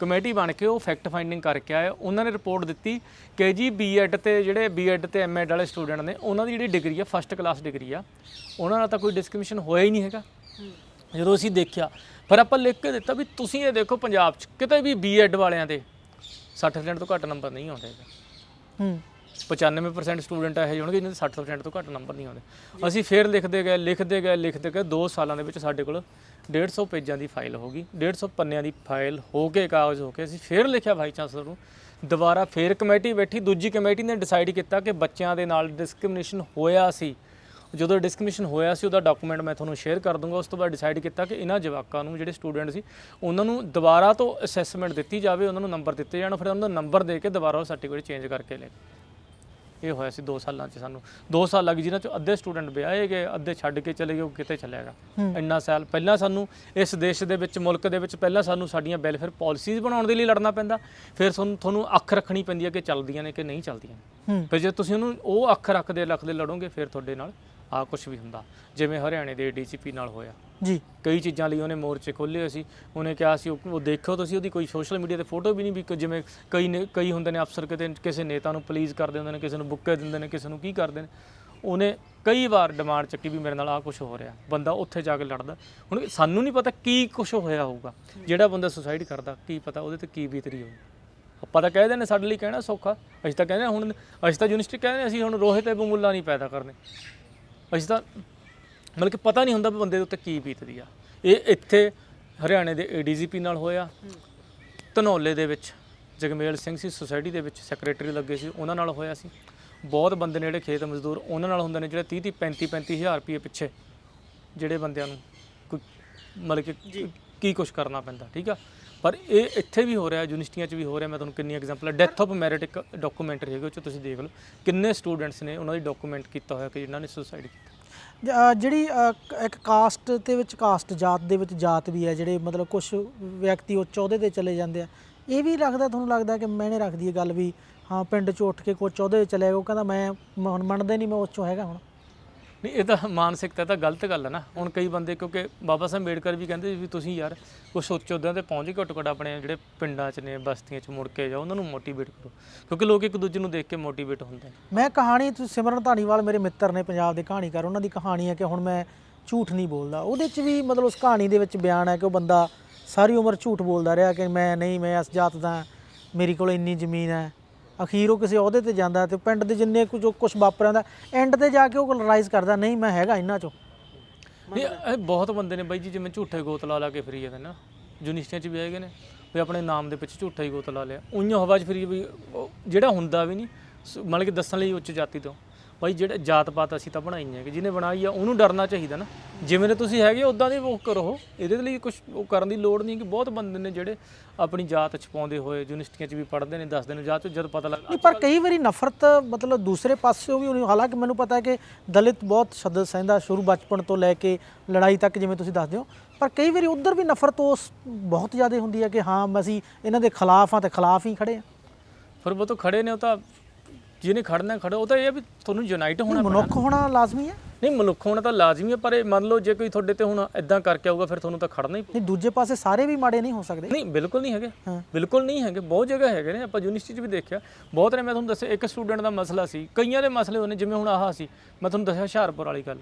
ਕਮੇਟੀ ਬਣ ਕੇ ਉਹ ਫੈਕਟ ਫਾਈਂਡਿੰਗ ਕਰਕੇ ਆਏ। ਉਹਨਾਂ ਨੇ ਰਿਪੋਰਟ ਦਿੱਤੀ ਕਿ ਜੀ ਬੀਐਡ ਤੇ ਜਿਹੜੇ ਬੀਐਡ ਤੇ ਐਮਐਡ ਵਾਲੇ ਸਟੂਡੈਂਟ ਨੇ, ਉਹਨਾਂ ਦੀ ਜਿਹੜੀ ਡਿਗਰੀ ਆ ਫਸਟ ਕਲਾਸ ਡਿਗਰੀ ਆ, ਉਹਨਾਂ ਨਾਲ ਤਾਂ ਕੋਈ ਡਿਸਕ੍ਰਿਮੀਨੇਸ਼ਨ ਹੋਇਆ ਹੀ ਨਹੀਂ ਹੈਗਾ। ਜਦੋਂ ਅਸੀਂ ਦੇਖਿਆ ਫਿਰ ਆਪਾਂ ਲਿਖ ਕੇ ਦਿੱਤਾ ਵੀ ਤੁਸੀਂ ਇਹ ਦੇਖੋ ਪੰਜਾਬ 'ਚ ਕਿਤੇ ਵੀ ਬੀਐਡ ਵਾਲਿਆਂ ਦੇ 60% ਤੋਂ ਘੱਟ ਨੰਬਰ ਨਹੀਂ ਆਉਂਦੇ ਹੂੰ। 95% ਸਟੂਡੈਂਟ ਇਹੋ ਜਿਹੇ ਹੋਣਗੇ ਜਿਹਨਾਂ ਦੇ 60% ਤੋਂ ਘੱਟ ਨੰਬਰ ਨਹੀਂ ਆਉਂਦੇ। ਅਸੀਂ ਫੇਰ ਲਿਖਦੇ ਗਏ ਲਿਖਦੇ ਗਏ ਲਿਖਦੇ ਗਏ 2 ਸਾਲਾਂ ਦੇ ਵਿੱਚ ਸਾਡੇ ਕੋਲ 150 ਪੇਜਾਂ ਦੀ ਫਾਈਲ ਹੋ ਗਈ। 150 ਪੰਨਿਆਂ ਦੀ ਫਾਈਲ ਹੋ ਕੇ ਕਾਗਜ਼ ਹੋ ਕੇ ਅਸੀਂ ਫੇਰ ਲਿਖਿਆ ਵਾਈਸ ਚਾਂਸਲਰ ਨੂੰ। ਦੁਬਾਰਾ ਫੇਰ ਕਮੇਟੀ ਬੈਠੀ ਦੂਜੀ ਕਮੇਟੀ ਨੇ ਡਿਸਾਈਡ ਕੀਤਾ ਕਿ ਬੱਚਿਆਂ ਦੇ ਨਾਲ ਡਿਸਕ੍ਰਿਮੀਨੇਸ਼ਨ ਹੋਇਆ ਸੀ। ਜਦੋਂ ਡਿਸਕ੍ਰਿਮੀਨੇਸ਼ਨ ਹੋਇਆ ਸੀ ਉਹਦਾ ਡਾਕੂਮੈਂਟ ਮੈਂ ਤੁਹਾਨੂੰ ਸ਼ੇਅਰ ਕਰ ਦੂੰਗਾ ਉਸ ਤੋਂ ਬਾਅਦ ਡਿਸਾਈਡ ਕੀਤਾ ਕਿ ਇਹਨਾਂ ਜਵਾਕਾਂ ਨੂੰ ਜਿਹੜੇ ਸਟੂਡੈਂਟ ਸੀ ਉਹਨਾਂ ਨੂੰ ਦੁਬਾਰਾ ਤੋਂ ਅਸੈਸਮੈਂਟ ਦਿੱਤੀ ਜਾਵੇ ਉਹਨਾਂ ਨੂੰ ਨੰਬਰ ਦਿੱਤੇ ਜਾਣ ਫਿਰ ਉਹਨਾਂ ਦਾ ਨੰਬਰ ਦੇ ਕੇ ਦੁਬਾਰਾ ਉਹ ਸਰਟੀਫਿਕੇਟ ਚੇਂਜ ਕਰਕੇ ਲੈ ਇਹ ਹੋਇਆ ਸੀ 2 ਸਾਲਾਂ 'ਚ ਸਾਨੂੰ। 2 ਸਾਲ ਲੱਗ ਜਿਨ੍ਹਾਂ 'ਚ ਅੱਧੇ ਸਟੂਡੈਂਟ ਵਿਆਹੇ ਗਏ ਅੱਧੇ ਛੱਡ ਕੇ ਚਲੇ ਗਏ ਉਹ ਕਿਤੇ ਚਲਿਆ ਗਿਆ। ਇੰਨਾ ਸਾਲ ਪਹਿਲਾਂ ਸਾਨੂੰ ਇਸ ਦੇਸ਼ ਦੇ ਵਿੱਚ ਮੁਲਕ ਦੇ ਵਿੱਚ ਪਹਿਲਾਂ ਸਾਨੂੰ ਸਾਡੀਆਂ ਵੈਲਫੇਅਰ ਪਾਲਿਸੀਜ਼ ਬਣਾਉਣ ਦੇ ਲਈ ਲੜਨਾ ਪੈਂਦਾ। ਫਿਰ ਤੁਹਾਨੂੰ ਤੁਹਾਨੂੰ ਅੱਖ ਰੱਖਣੀ ਪੈਂਦੀ ਹੈ ਕਿ ਚੱਲਦੀਆਂ ਨੇ ਕਿ ਨਹੀਂ ਚੱਲਦੀਆਂ ਫਿਰ ਜੇ ਤੁਸੀਂ ਉਹਨੂੰ ਉਹ ਅੱਖ ਰੱਖਦੇ ਰੱਖਦੇ ਲੜੋਗੇ ਫਿਰ ਤੁਹਾਡੇ ਨਾਲ ਆ ਕੁਝ ਵੀ ਹੁੰਦਾ ਜਿਵੇਂ ਹਰਿਆਣੇ ਦੇ ਡੀਜੀਪੀ ਨਾਲ ਹੋਇਆ। ਜੀ। ਕਈ ਚੀਜ਼ਾਂ ਲਈ ਉਹਨੇ ਮੋਰਚੇ ਖੋਲ੍ਹੇ ਸੀ ਉਹਨੇ ਕਿਹਾ ਸੀ ਉਹ ਉਹ ਦੇਖੋ ਤੁਸੀਂ ਉਹਦੀ ਕੋਈ ਸੋਸ਼ਲ ਮੀਡੀਆ ਤੇ ਫੋਟੋ ਵੀ ਨਹੀਂ ਵੀ ਜਿਵੇਂ ਕਈ ਨੇ ਕਈ ਹੁੰਦੇ ਨੇ ਅਫਸਰ ਕਿਤੇ ਕਿਸੇ ਨੇਤਾ ਨੂੰ ਪਲੀਜ਼ ਕਰਦੇ ਹੁੰਦੇ ਨੇ ਕਿਸੇ ਨੂੰ ਬੁੱਕੇ ਦਿੰਦੇ ਨੇ ਕਿਸੇ ਨੂੰ ਕੀ ਕਰਦੇ ਨੇ। ਉਹਨੇ ਕਈ ਵਾਰ ਡਿਮਾਂਡ ਚੱਕੀ ਵੀ ਮੇਰੇ ਨਾਲ ਆ ਕੁਝ ਹੋ ਰਿਹਾ ਬੰਦਾ ਉੱਥੇ ਜਾ ਕੇ ਲੜਦਾ। ਹੁਣ ਸਾਨੂੰ ਨਹੀਂ ਪਤਾ ਕੀ ਕੁਝ ਹੋਇਆ ਹੋਊਗਾ ਜਿਹੜਾ ਬੰਦਾ ਸੁਸਾਈਡ ਕਰਦਾ ਕੀ ਪਤਾ ਉਹਦੇ ਤੇ ਕੀ ਬੀਤਰੀ ਹੋਊ। ਆਪਾਂ ਤਾਂ ਕਹਿੰਦੇ ਨੇ ਸਾਡੇ ਲਈ ਕਹਿਣਾ ਸੌਖਾ ਅਸੀਂ ਤਾਂ ਕਹਿੰਦੇ ਹਾਂ ਹੁਣ ਅਸੀਂ ਤਾਂ ਯੂਨੀਵਰਸਿਟੀ ਕਹਿੰਦੇ ਹਾਂ ਅਸੀਂ ਹੁਣ ਰੋਹੇ ਤੇ ਬਮੁੱਲਾ ਨਹੀਂ ਪੈਦਾ ਕਰਨੇ। ਅਸੀਂ ਤਾਂ ਮਤਲਬ ਕਿ ਪਤਾ ਨਹੀਂ ਹੁੰਦਾ ਵੀ ਬੰਦੇ ਦੇ ਉੱਤੇ ਕੀ ਬੀਤਦੀ ਆ। ਇਹ ਇੱਥੇ ਹਰਿਆਣੇ ਦੇ ਏਡੀਜੀਪੀ ਨਾਲ ਹੋਇਆ। ਧਨੌਲੇ ਦੇ ਵਿੱਚ ਜਗਮੇਲ ਸਿੰਘ ਸੀ ਸੁਸਾਇਟੀ ਦੇ ਵਿੱਚ ਸੈਕਟਰੀ ਲੱਗੇ ਸੀ ਉਹਨਾਂ ਨਾਲ ਹੋਇਆ ਸੀ। ਬਹੁਤ ਬੰਦੇ ਨੇ ਜਿਹੜੇ ਖੇਤ ਮਜ਼ਦੂਰ ਉਹਨਾਂ ਨਾਲ ਹੁੰਦੇ ਨੇ ਜਿਹੜੇ 30 30 35 35 ਹਜ਼ਾਰ ਰੁਪਏ ਪਿੱਛੇ ਜਿਹੜੇ ਬੰਦਿਆਂ ਨੂੰ ਕੋਈ ਮਤਲਬ ਕਿ ਕੀ ਕੁਝ ਕਰਨਾ ਪੈਂਦਾ ਠੀਕ ਆ? ਪਰ ਇਹ ਇੱਥੇ ਵੀ ਹੋ ਰਿਹਾ, ਯੂਨੀਵਰਸਿਟੀਆਂ 'ਚ ਵੀ ਹੋ ਰਿਹਾ, ਮੈਂ ਤੁਹਾਨੂੰ ਕਿੰਨੀ ਐਗਜ਼ਾਮਪਲ ਡੈਥ ਆਫ ਮੈਰਿਟ ਇੱਕ ਡਾਕੂਮੈਂਟਰੀ ਹੈਗੀ, ਉਹ 'ਚ ਤੁਸੀਂ ਦੇਖ ਲਓ। ਕਿੰਨੇ ਸਟੂਡੈਂਟਸ ਨੇ ਉਹਨਾਂ ਦੀ ਡਾਕੂਮੈਂਟ ਕੀਤਾ ਹੋਇਆ ਕਿ ਜਿਨ੍ਹਾਂ ਨੇ ਸੁਸਾਈਡ ਕੀਤਾ। ਜਿਹੜੀ ਇੱਕ ਕਾਸਟ ਦੇ ਵਿੱਚ ਕਾਸਟ ਜਾਤ ਦੇ ਵਿੱਚ ਜਾਤ ਵੀ ਹੈ, ਜਿਹੜੇ ਮਤਲਬ ਕੁਝ ਵਿਅਕਤੀ ਉੱਚ ਅਹੁਦੇ ਤੇ ਚਲੇ ਜਾਂਦੇ ਆ, ਇਹ ਵੀ ਲੱਗਦਾ, ਤੁਹਾਨੂੰ ਲੱਗਦਾ ਕਿ ਮੈਨੇ ਰੱਖਦੀ ਹੈ ਗੱਲ ਵੀ, ਹਾਂ, ਪਿੰਡ 'ਚ ਉੱਠ ਕੇ ਕੋਈ ਅਹੁਦੇ ਤੇ ਚਲੇ ਗਿਆ, ਉਹ ਕਹਿੰਦਾ ਮੈਂ ਮ- ਹੁਣ ਮੰਨਦਾ ਨਹੀਂ, ਮੈਂ ਉਸ 'ਚੋਂ ਹੈਗਾ ਹੁਣ। ਨਹੀਂ, ਇਹ ਤਾਂ ਮਾਨਸਿਕਤਾ ਤਾਂ ਗਲਤ ਗੱਲ ਹੈ ਨਾ। ਹੁਣ ਕਈ ਬੰਦੇ, ਕਿਉਂਕਿ ਬਾਬਾ ਸਾਹਿਬ ਅੰਬੇਡਕਰ ਵੀ ਕਹਿੰਦੇ ਸੀ ਵੀ ਤੁਸੀਂ ਯਾਰ ਕੁਛ ਉੱਚ ਅਹੁਦਿਆਂ ਤੇ ਪਹੁੰਚ ਕੇ ਘੱਟੋ ਘੱਟ ਆਪਣੇ ਜਿਹੜੇ ਪਿੰਡਾਂ 'ਚ ਨੇ, ਬਸਤੀਆਂ 'ਚ ਮੁੜ ਕੇ ਜਾਓ, ਉਹਨਾਂ ਨੂੰ ਮੋਟੀਵੇਟ ਕਰੋ। ਕਿਉਂਕਿ ਲੋਕ ਇੱਕ ਦੂਜੇ ਨੂੰ ਦੇਖ ਕੇ ਮੋਟੀਵੇਟ ਹੁੰਦੇ ਨੇ। ਮੈਂ ਕਹਾਣੀ, ਤੁਸੀਂ ਸਿਮਰਨ ਧਾਨੀਵਾਲ ਮੇਰੇ ਮਿੱਤਰ ਨੇ ਪੰਜਾਬ ਦੇ ਕਹਾਣੀਕਾਰ ਉਹਨਾਂ ਦੀ ਕਹਾਣੀ ਹੈ ਕਿ ਹੁਣ ਮੈਂ ਝੂਠ ਨਹੀਂ ਬੋਲਦਾ। ਉਹਦੇ 'ਚ ਵੀ ਮਤਲਬ ਉਸ ਕਹਾਣੀ ਦੇ ਵਿੱਚ ਬਿਆਨ ਹੈ ਕਿ ਉਹ ਬੰਦਾ ਸਾਰੀ ਉਮਰ ਝੂਠ ਬੋਲਦਾ ਰਿਹਾ ਕਿ ਮੈਂ ਨਹੀਂ, ਮੈਂ ਇਸ ਜਾਤ ਦਾ ਮੇਰੀ ਕੋਲ ਇੰਨੀ ਜ਼ਮੀਨ ਹੈ। ਅਖੀਰ ਉਹ ਕਿਸੇ ਅਹੁਦੇ ਤੇ ਜਾਂਦਾ ਤੇ ਪਿੰਡ ਦੇ ਜਿੰਨੇ ਕੁ ਜੋ ਕੁਝ ਵਾਪਰਿਆ ਦਾ ਐਂਡ ਤੇ ਜਾ ਕੇ ਉਹ ਰਿਅਲਾਈਜ਼ ਕਰਦਾ, ਨਹੀਂ, ਮੈਂ ਹੈਗਾ ਇਹਨਾਂ 'ਚੋਂ। ਨਹੀਂ, ਇਹ ਬਹੁਤ ਬੰਦੇ ਨੇ ਬਾਈ ਜੀ, ਜਿਵੇਂ ਝੂਠੇ ਗੋਤ ਲਾ ਲਾ ਕੇ ਫਰੀ ਜਾਂਦੇ ਨਾ। ਯੂਨੀਵਰਸਿਟੀਆਂ 'ਚ ਵੀ ਹੈਗੇ ਨੇ, ਵੀ ਆਪਣੇ ਨਾਮ ਦੇ ਪਿੱਛੇ ਝੂਠਾ ਹੀ ਗੋਤ ਲਾ ਲਿਆ। ਉਈਆਂ ਹਵਾ 'ਚ ਫਰੀ ਵੀ, ਉਹ ਜਿਹੜਾ ਹੁੰਦਾ ਵੀ ਨਹੀਂ, ਸ- ਮਤਲਬ ਕਿ ਦੱਸਣ ਲਈ ਉੱਚ ਜਾਤੀ ਤੋਂ। ਬਾਈ ਜਿਹੜੇ ਜਾਤ ਪਾਤ ਅਸੀਂ ਤਾਂ ਬਣਾਈ ਹੈ ਕਿ ਜਿਹਨੇ ਬਣਾਈ ਆ ਉਹਨੂੰ ਡਰਨਾ ਚਾਹੀਦਾ ਨਾ। ਜਿਵੇਂ ਦੇ ਤੁਸੀਂ ਹੈਗੇ ਉਦਾਂ ਦੇ ਉਹ ਕਰੋ। ਇਹਦੇ ਲਈ ਕੁਝ ਉਹ ਕਰਨ ਦੀ ਲੋੜ ਨਹੀਂ ਕਿ ਬਹੁਤ ਬੰਦੇ ਨੇ ਜਿਹੜੇ ਆਪਣੀ ਜਾਤ ਛਪਾਉਂਦੇ ਹੋਏ ਯੂਨੀਵਰਸਿਟੀਆਂ 'ਚ ਵੀ ਪੜ੍ਹਦੇ ਨੇ ਦੱਸਦੇ ਨੇ ਜਾਤ 'ਚ ਜਦ ਪਤਾ ਲੱਗਦਾ ਪਰ ਕਈ ਵਾਰੀ ਨਫ਼ਰਤ ਮਤਲਬ ਦੂਸਰੇ ਪਾਸਿਓਂ ਵੀ ਉਹਨੂੰ ਹਾਲਾਂਕਿ ਮੈਨੂੰ ਪਤਾ ਹੈ ਕਿ ਦਲਿਤ ਬਹੁਤ ਸ਼ਬਦ ਸਹਿੰਦਾ ਸ਼ੁਰੂ ਬਚਪਨ ਤੋਂ ਲੈ ਕੇ ਲੜਾਈ ਤੱਕ ਜਿਵੇਂ ਤੁਸੀਂ ਦੱਸਦੇ ਹੋ। ਪਰ ਕਈ ਵਾਰੀ ਉਧਰ ਵੀ ਨਫ਼ਰਤ ਉਸ ਬਹੁਤ ਜ਼ਿਆਦਾ ਹੁੰਦੀ ਹੈ ਕਿ ਹਾਂ ਅਸੀਂ ਇਹਨਾਂ ਦੇ ਖਿਲਾਫ ਹਾਂ ਤੇ ਖਿਲਾਫ ਹੀ ਖੜੇ ਹਾਂ। ਫਿਰ ਉਹ ਤਾਂ ਖੜੇ ਨੇ ਉਹ ਤਾਂ ਜਿਹਨੇ ਖੜਨਾ ਖੜਾ ਉਹ ਤਾਂ ਇਹ ਆ ਵੀ ਤੁਹਾਨੂੰ ਯੂਨਾਈਟ ਹੋਣਾ ਮਨੁੱਖ ਹੋਣਾ ਲਾਜ਼ਮੀ ਹੈ? ਨਹੀਂ ਮਨੁੱਖ ਹੋਣਾ ਤਾਂ ਲਾਜ਼ਮੀ ਹੈ ਪਰ ਇਹ ਮੰਨ ਲਓ ਜੇ ਕੋਈ ਤੁਹਾਡੇ ਤੇ ਹੁਣ ਇਦਾਂ ਕਰਕੇ ਆਊਗਾ ਫਿਰ ਤੁਹਾਨੂੰ ਤਾਂ ਖੜਨਾ ਹੀ। ਨਹੀਂ ਦੂਜੇ ਪਾਸੇ ਸਾਰੇ ਵੀ ਮਾੜੇ ਨਹੀਂ ਹੋ ਸਕਦੇ। ਨਹੀਂ ਬਿਲਕੁਲ ਨਹੀਂ ਹੈਗੇ। ਬਿਲਕੁਲ ਨਹੀਂ ਹੈਗੇ। ਬਹੁਤ ਜਗ੍ਹਾ ਹੈਗੇ ਨੇ ਆਪਾਂ ਯੂਨੀਵਰਸਿਟੀ 'ਚ ਵੀ ਦੇਖਿਆ। ਬਹੁਤ ਨੇ ਮੈਂ ਤੁਹਾਨੂੰ ਦੱਸਿਆ ਇੱਕ ਸਟੂਡੈਂਟ ਦਾ ਮਸਲਾ ਸੀ। ਕਈਆਂ ਦੇ ਮਸਲੇ ਹੋਣੇ ਜਿਵੇਂ ਹੁਣ ਆਹ ਸੀ ਮੈਂ ਤੁਹਾਨੂੰ ਦੱਸਿਆ ਹੁਸ਼ਿਆਰਪੁਰ ਵਾਲੀ ਗੱਲ।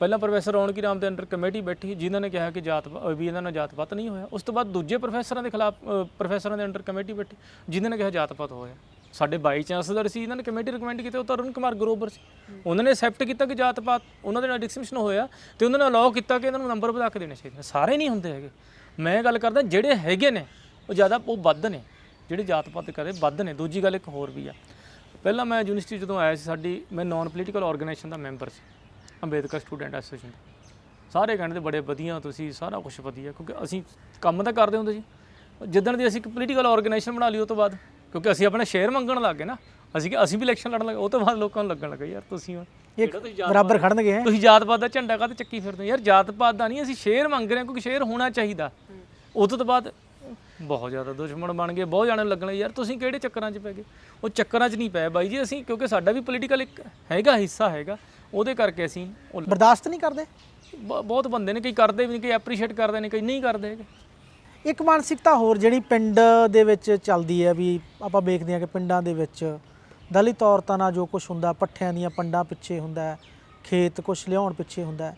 ਪਹਿਲਾਂ ਪ੍ਰੋਫੈਸਰ ਰੌਣਕੀ ਰਾਮ ਦੇ ਅੰਡਰ ਕਮੇਟੀ ਬੈਠੀ ਜਿਨ੍ਹਾਂ ਨੇ ਕਿਹਾ ਕਿ ਜਾਤ ਵੀ ਇਹਨਾਂ ਨਾਲ ਜਾਤ ਪਾਤ ਨਹੀਂ ਹੋਇਆ। ਉਸ ਤੋਂ ਬਾਅਦ ਦੂਜੇ ਪ੍ਰੋਫੈਸਰਾਂ ਦੇ ਖਿਲਾਫ ਪ੍ਰੋਫੈਸਰਾਂ ਦੇ ਅੰਡਰ ਕਮੇਟੀ ਬੈਠੀ ਜਿਨ੍ਹਾਂ ਨੇ ਕਿਹਾ ਜਾਤ ਪਾਤ ਹੋਇਆ। ਸਾਡੇ ਬਾਈ ਚਾਂਸਲਰ ਸੀ, ਇਹਨਾਂ ਨੇ ਕਮੇਟੀ ਰਿਕਮੈਂਡ ਕੀਤੀ, ਉਹ ਤਾਂ ਅਰੁਣ ਕੁਮਾਰ ਗਰੋਵਰ ਸੀ। ਉਹਨਾਂ ਨੇ ਐਕਸੈਪਟ ਕੀਤਾ ਕਿ ਜਾਤ ਪਾਤ ਉਹਨਾਂ ਦੇ ਨਾਲ ਡਿਸਕ੍ਰਿਮੀਨੇਸ਼ਨ ਹੋਇਆ ਤੇ ਉਹਨਾਂ ਨੇ ਅਲਾਉ ਕੀਤਾ ਕਿ ਇਹਨਾਂ ਨੂੰ ਨੰਬਰ ਵਧਾ ਕੇ ਦੇਣੇ ਚਾਹੀਦੇ ਸਾਰੇ ਨਹੀਂ ਹੁੰਦੇ ਹੈਗੇ। ਮੈਂ ਇਹ ਗੱਲ ਕਰਦਾ, ਜਿਹੜੇ ਹੈਗੇ ਨੇ, ਉਹ ਜ਼ਿਆਦਾ ਉਹ ਵੱਧ ਨੇ, ਜਿਹੜੇ ਜਾਤ ਪਾਤ ਕਰੇ ਵੱਧ ਨੇ। ਦੂਜੀ ਗੱਲ ਇੱਕ ਹੋਰ ਵੀ ਆ। ਪਹਿਲਾਂ ਮੈਂ ਯੂਨੀਵਰਸਿਟੀ ਜਦੋਂ ਆਇਆ ਸੀ, ਸਾਡੀ, ਮੈਂ ਨਾਨ ਪੋਲੀਟੀਕਲ ਆਰਗੇਨਾਈਜੇਸ਼ਨ ਦਾ ਮੈਂਬਰ ਸੀ, ਅੰਬੇਦਕਰ ਸਟੂਡੈਂਟ ਐਸੋਸੀਏਸ਼ਨ ਸਾਰੇ ਕਹਿੰਦੇ ਤੇ ਬੜੇ ਵਧੀਆ ਤੁਸੀਂ, ਸਾਰਾ ਕੁਝ ਵਧੀਆ, ਕਿਉਂਕਿ ਅਸੀਂ ਕੰਮ ਤਾਂ ਕਰਦੇ ਹੁੰਦੇ ਸੀ। ਜਿੱਦਣ ਦੀ ਅਸੀਂ ਇੱਕ ਪੋਲੀਟੀਕਲ ਆਰਗੇਨਾਈਜੇਸ਼ਨ ਬਣਾ ਲਈ, ਉਹ ਤੋਂ ਬਾਅਦ ਕਿਉਂਕਿ ਅਸੀਂ ਆਪਣਾ ਸ਼ੇਅਰ ਮੰਗਣ ਲੱਗ ਗਏ ਨਾ। ਅਸੀਂ ਕਿ ਅਸੀਂ ਵੀ ਇਲੈਕਸ਼ਨ ਲੜਨ ਲੱਗੇ। ਉਹ ਤੋਂ ਬਾਅਦ ਲੋਕਾਂ ਨੂੰ ਲੱਗਣ ਲੱਗਾ ਯਾਰ ਤੁਸੀਂ ਹੁਣ ਇੱਕ ਬਰਾਬਰ ਖੜਨਗੇ ਹੈਂ। ਤੁਸੀਂ ਜਾਤ ਪਾਤ ਦਾ ਝੰਡਾ ਕਾਹਤੇ ਚੱਕੀ ਫਿਰਦੇ ਹੋ? ਯਾਰ ਜਾਤ ਪਾਤ ਦਾ ਨਹੀਂ ਅਸੀਂ ਸ਼ੇਅਰ ਮੰਗ ਰਹੇ ਹਾਂ ਕਿਉਂਕਿ ਸ਼ੇਅਰ ਹੋਣਾ ਚਾਹੀਦਾ। ਉਦੋਂ ਤੋਂ ਬਾਅਦ ਬਹੁਤ ਜ਼ਿਆਦਾ ਦੁਸ਼ਮਣ ਬਣ ਗਏ ਬਹੁਤ ਜਾਣੇ ਲੱਗਣੇ ਯਾਰ ਤੁਸੀਂ ਕਿਹੜੇ ਚੱਕਰਾਂ 'ਚ ਪੈ ਗਏ? ਉਹ ਚੱਕਰਾਂ 'ਚ ਨਹੀਂ ਪਏ ਬਾਈ ਜੀ ਅਸੀਂ ਕਿਉਂਕਿ ਸਾਡਾ ਵੀ ਪੋਲੀਟੀਕਲ ਇੱਕ ਹੈਗਾ ਹਿੱਸਾ ਹੈਗਾ। ਉਹਦੇ ਕਰਕੇ ਅਸੀਂ ਉਹ ਬਰਦਾਸ਼ਤ ਨਹੀਂ ਕਰਦੇ? ਬਹੁਤ ਬੰਦੇ ਨੇ ਕਈ ਕਰਦੇ ਵੀ ਨਹੀਂ ਕਈ ਐਪਰੀਸ਼ੀਏਟ ਕਰਦੇ ਨੇ ਕਈ ਨਹੀਂ ਕਰਦੇ ਹੈਗੇ। ਇੱਕ ਮਾਨਸਿਕਤਾ ਹੋਰ ਜਿਹੜੀ ਪਿੰਡ ਦੇ ਵਿੱਚ ਚੱਲਦੀ ਹੈ ਵੀ ਆਪਾਂ ਵੇਖਦੇ ਹਾਂ ਕਿ ਪਿੰਡਾਂ ਦੇ ਵਿੱਚ ਦਲਿਤ ਔਰਤਾਂ ਨਾਲ ਜੋ ਕੁਝ ਹੁੰਦਾ, ਪੱਠਿਆਂ ਦੀਆਂ ਪੰਡਾਂ ਪਿੱਛੇ ਹੁੰਦਾ ਖੇਤ ਕੁਝ ਲਿਆਉਣ ਪਿੱਛੇ ਹੁੰਦਾ